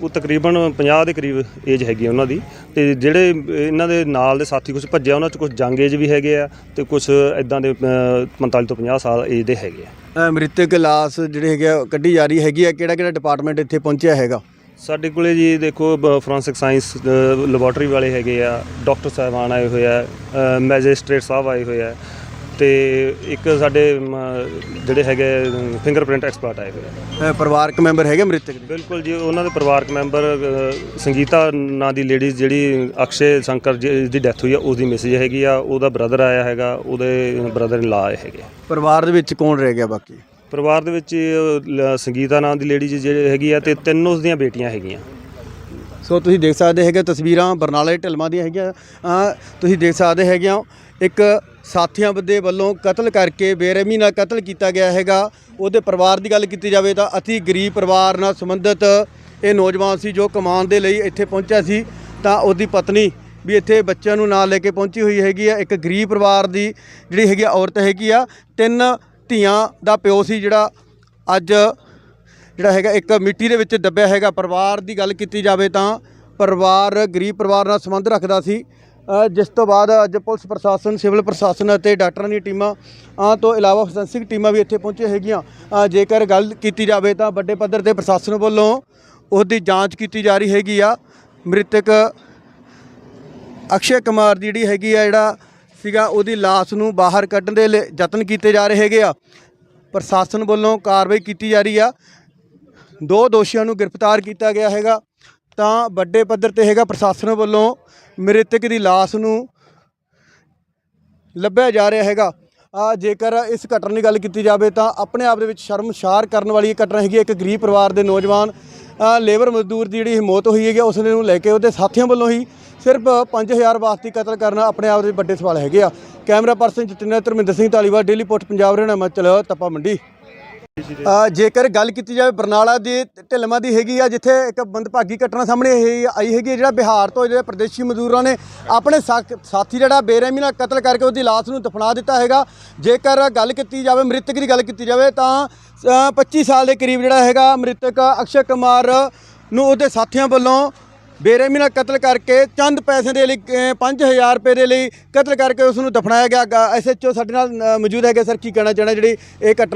ਉਹ ਤਕਰੀਬਨ 50 ਦੇ ਕਰੀਬ ਏਜ ਹੈਗੀ ਆ ਉਹਨਾਂ ਦੀ। ਤੇ ਜਿਹੜੇ ਇਹਨਾਂ ਦੇ ਨਾਲ ਦੇ ਸਾਥੀ ਕੁਝ ਭੱਜਿਆ ਉਹਨਾਂ ਚ ਕੁਝ ਜੰਗ ਏਜ ਵੀ ਹੈਗੇ ਆ ਤੇ ਕੁਝ ਇਦਾਂ ਦੇ ਅ, 45 ਤੋਂ 50 ਸਾਲ ਏਜ ਦੇ ਹੈਗੇ ਆ। ਮ੍ਰਿਤਕ ਲਾਸ਼ ਜਿਹੜੇ ਹੈਗੇ ਆ, ਕੱਢੀ ਜਾ ਰਹੀ ਹੈਗੀ ਆ। ਕਿਹੜਾ ਕਿਹੜਾ ਡਿਪਾਰਟਮੈਂਟ ਇੱਥੇ ਪਹੁੰਚਿਆ ਹੈਗਾ? ਸਾਡੇ ਕੋਲੇ ਜੀ ਦੇਖੋ ਫੋਰੈਂਸਿਕ ਸਾਇੰਸ ਲੈਬੋਰਟਰੀ ਵਾਲੇ ਹੈਗੇ ਆ। ਡਾਕਟਰ ਸਾਹਿਬਾਨ ਆਏ ਹੋਏ ਆ ਮੈਜਿਸਟ੍ਰੇਟ ਸਾਹਿਬ ਆਏ ਹੋਏ ਆ। ਤੇ ਇੱਕ ਸਾਡੇ ਮ, ਜਿਹੜੇ ਹੈਗੇ ਫਿੰਗਰਪ੍ਰਿੰਟ ਐਕਸਪਰਟ ਆਏ ਹੋਏ ਆ। ਅ, ਪਰਿਵਾਰਕ ਮੈਂਬਰ ਹੈਗੇ ਮ੍ਰਿਤਕ ਦੇ? ਬਿਲਕੁਲ ਜੀ ਉਹਨਾਂ ਦੇ ਪਰਿਵਾਰਕ ਮੈਂਬਰ ਅ, ਸੰਗੀਤਾ ਨਾਂ ਦੀ ਲੇਡੀਜ਼ ਜਿਹੜੀ ਅਕਸ਼ੇ ਸ਼ੰਕਰ ਜੀ ਦੀ ਡੈਥ ਹੋਈ ਆ ਉਸ ਦੀ ਮੈਸੇਜ ਹੈਗੀ ਆ ਉਹਦਾ ਬ੍ਰਦਰ ਆਇਆ ਹੈਗਾ ਉਹਦੇ ਬ੍ਰਦਰ ਇਨ ਲਾ ਆਏ ਹੈਗੇ ਪਰਿਵਾਰ ਦੇ ਵਿੱਚ ਕੌਣ ਰਹਿ ਗਿਆ ਬਾਕੀ? ਪਰਿਵਾਰ ਦੇ ਵਿੱਚ ਅ, ਲ- ਸੰਗੀਤਾ ਨਾਂ ਦੀ ਲੇਡੀਜ਼ ਜਿਹੜੇ ਹੈਗੀ ਆ ਤੇ ਤਿੰਨ ਉਸ ਦੀਆਂ ਬੇਟੀਆਂ ਹੈਗੀਆਂ। ਸੋ ਤੁਸੀਂ ਦੇਖ ਸਕਦੇ ਹੈਗੇ ਤਸਵੀਰਾਂ ਬਰਨਾਲੇ ਢਿਲਮਾ ਦੀਆਂ ਹੈਗੀਆਂ। ਤੁਸੀਂ ਦੇਖ ਸਕਦੇ ਹੈਗੇ ਹੋ ਇੱਕ ਸਾਥੀਆਂ ਦੇ ਵੱਲੋਂ ਕਤਲ ਕਰਕੇ ਬੇਰਹਿਮੀ ਨਾਲ ਕਤਲ ਕੀਤਾ ਗਿਆ ਹੈਗਾ। ਉਹਦੇ ਪਰਿਵਾਰ ਦੀ ਗੱਲ ਕੀਤੀ ਜਾਵੇ ਤਾਂ ਅਤੀ ਗਰੀਬ ਪਰਿਵਾਰ ਨਾਲ ਸੰਬੰਧਿਤ ਇਹ ਨੌਜਵਾਨ ਸੀ ਜੋ ਕਮਾਉਣ ਦੇ ਲਈ ਇੱਥੇ ਪਹੁੰਚਿਆ ਸੀ। ਤਾਂ ਉਹਦੀ ਪਤਨੀ ਵੀ ਇੱਥੇ ਬੱਚਿਆਂ ਨੂੰ ਨਾਲ ਲੈ ਕੇ ਪਹੁੰਚੀ ਹੋਈ ਹੈਗੀ ਆ। ਇੱਕ ਗਰੀਬ ਪਰਿਵਾਰ ਦੀ ਜਿਹੜੀ ਹੈਗੀ ਆ, ਔਰਤ ਹੈਗੀ ਆ। ਤਿੰਨ ਧੀਆਂ ਦਾ ਪਿਓ ਸੀ ਜਿਹੜਾ ਅੱਜ ਜਿਹੜਾ ਹੈਗਾ, ਇੱਕ ਮਿੱਟੀ ਦੇ ਵਿੱਚ ਦੱਬਿਆ ਹੈਗਾ। ਪਰਿਵਾਰ ਦੀ ਗੱਲ ਕੀਤੀ ਜਾਵੇ ਤਾਂ ਪਰਿਵਾਰ ਗਰੀਬ ਪਰਿਵਾਰ ਨਾਲ ਸੰਬੰਧ ਰੱਖਦਾ ਸੀ। ਜਿਸ ਤੋਂ ਬਾਅਦ ਅੱਜ ਪੁਲਿਸ ਪ੍ਰਸ਼ਾਸਨ, ਸਿਵਲ ਪ੍ਰਸ਼ਾਸਨ ਅਤੇ ਡਾਕਟਰਾਂ ਦੀਆਂ ਟੀਮਾਂ ਆ ਤੋਂ ਇਲਾਵਾ ਫੋਰੈਂਸਿਕ ਟੀਮਾਂ ਵੀ ਇੱਥੇ ਪਹੁੰਚੇ ਹੈਗੀਆਂ। ਜੇਕਰ ਗੱਲ ਕੀਤੀ ਜਾਵੇ ਤਾਂ ਵੱਡੇ ਪੱਧਰ ਤੇ ਪ੍ਰਸ਼ਾਸਨ ਵੱਲੋਂ ਉਹਦੀ ਜਾਂਚ ਕੀਤੀ ਜਾ ਰਹੀ ਹੈਗੀ ਆ। ਮ੍ਰਿਤਕ ਅਕਸ਼ੇ ਕੁਮਾਰ ਦੀ ਜਿਹੜੀ ਹੈਗੀ ਆ, ਜਿਹੜਾ ਸੀਗਾ, ਉਹਦੀ ਲਾਸ਼ ਨੂੰ ਬਾਹਰ ਕੱਢਣ ਦੇ ਲਈ ਯਤਨ ਕੀਤੇ ਜਾ ਰਹੇ ਹੈਗੇ ਆ। ਪ੍ਰਸ਼ਾਸਨ ਵੱਲੋਂ ਕਾਰਵਾਈ ਕੀਤੀ ਜਾ ਰਹੀ ਆ। ਦੋ ਦੋਸ਼ੀਆਂ ਨੂੰ ਗ੍ਰਿਫਤਾਰ ਕੀਤਾ ਗਿਆ ਹੈਗਾ। ਤਾਂ ਵੱਡੇ ਪੱਧਰ ਤੇ ਹੈਗਾ ਪ੍ਰਸ਼ਾਸਨ ਵੱਲੋਂ ਮ੍ਰਿਤਕ ਦੀ ਲਾਸ਼ ਨੂੰ ਲੱਭਿਆ ਜਾ ਰਿਹਾ ਹੈਗਾ। ਆ ਜੇਕਰ ਇਸ ਘਟਨਾ ਦੀ ਗੱਲ ਕੀਤੀ ਜਾਵੇ ਤਾਂ ਆਪਣੇ ਆਪ ਦੇ ਵਿੱਚ ਸ਼ਰਮਸ਼ਾਰ ਕਰਨ ਵਾਲੀ ਇਹ ਘਟਨਾ ਹੈਗੀ ਹੈ। ਇੱਕ ਗਰੀਬ ਪਰਿਵਾਰ ਦੇ ਨੌਜਵਾਨ ਲੇਬਰ ਮਜ਼ਦੂਰ ਦੀ ਜਿਹੜੀ ਮੌਤ ਹੋਈ ਹੈਗੀ ਆ, ਉਸ ਨੂੰ ਲੈ ਕੇ ਉਹਦੇ ਸਾਥੀਆਂ ਵੱਲੋਂ ਹੀ ਸਿਰਫ 5000 ਵਾਸਤੇ ਕਤਲ ਕਰਨਾ ਆਪਣੇ ਆਪ ਦੇ ਵੱਡੇ ਸਵਾਲ ਹੈਗੇ ਆ। Camera person Jatinder Dharminder Singh Dhaliwal daily post Punjab Haryana Himachal Tapa Mandi. ਜੇਕਰ ਗੱਲ ਕੀਤੀ ਜਾਵੇ ਬਰਨਾਲਾ ਦੀ ਢਿਲਮਾ ਦੀ ਹੈਗੀ ਆ ਜਿੱਥੇ ਇੱਕ ਮੰਦਭਾਗੀ ਘਟਨਾ ਸਾਹਮਣੇ ਇਹ ਆਈ ਹੈਗੀ ਜਿਹੜਾ ਬਿਹਾਰ ਤੋਂ ਜਿਹੜੇ ਪ੍ਰਦੇਸ਼ੀ ਮਜ਼ਦੂਰਾਂ ਨੇ ਆਪਣੇ ਸਾਥੀ ਜਿਹੜਾ ਬੇਰਹਿਮੀ ਨਾਲ ਕਤਲ ਕਰਕੇ ਉਹਦੀ ਲਾਸ਼ ਨੂੰ ਦਫਨਾ ਦਿੱਤਾ ਹੈਗਾ। ਜੇਕਰ ਗੱਲ ਕੀਤੀ ਜਾਵੇ ਮ੍ਰਿਤਕ ਦੀ ਗੱਲ ਕੀਤੀ ਜਾਵੇ ਤਾਂ ਅ, 25 ਸਾਲ ਦੇ ਕਰੀਬ ਜਿਹੜਾ ਹੈਗਾ ਮ੍ਰਿਤਕ ਅਕਸ਼ੇ ਕੁਮਾਰ ਨੂੰ ਉਹਦੇ ਸਾਥੀਆਂ ਵੱਲੋਂ ਬੇਰਹਿਮੀ ਨਾਲ ਕਤਲ ਕਰਕੇ ਚੰਦ ਪੈਸੇ ਦੇ ਲਈ ਅ, 5000 ਰੁਪਏ ਦੇ ਲਈ ਕਤਲ ਕਰਕੇ ਉਸ ਨੂੰ ਦਫਨਾਇਆ ਗਿਆ। ਐਸਐਚਓ ਸਾਡੇ ਨਾਲ ਮੌਜੂਦ ਹੈਗੇ। ਸਰ ਕੀ ਕਹਿਣਾ ਚਾਹਣਾ ਜਿਹੜੀ ਇਹ ਘਟਨਾ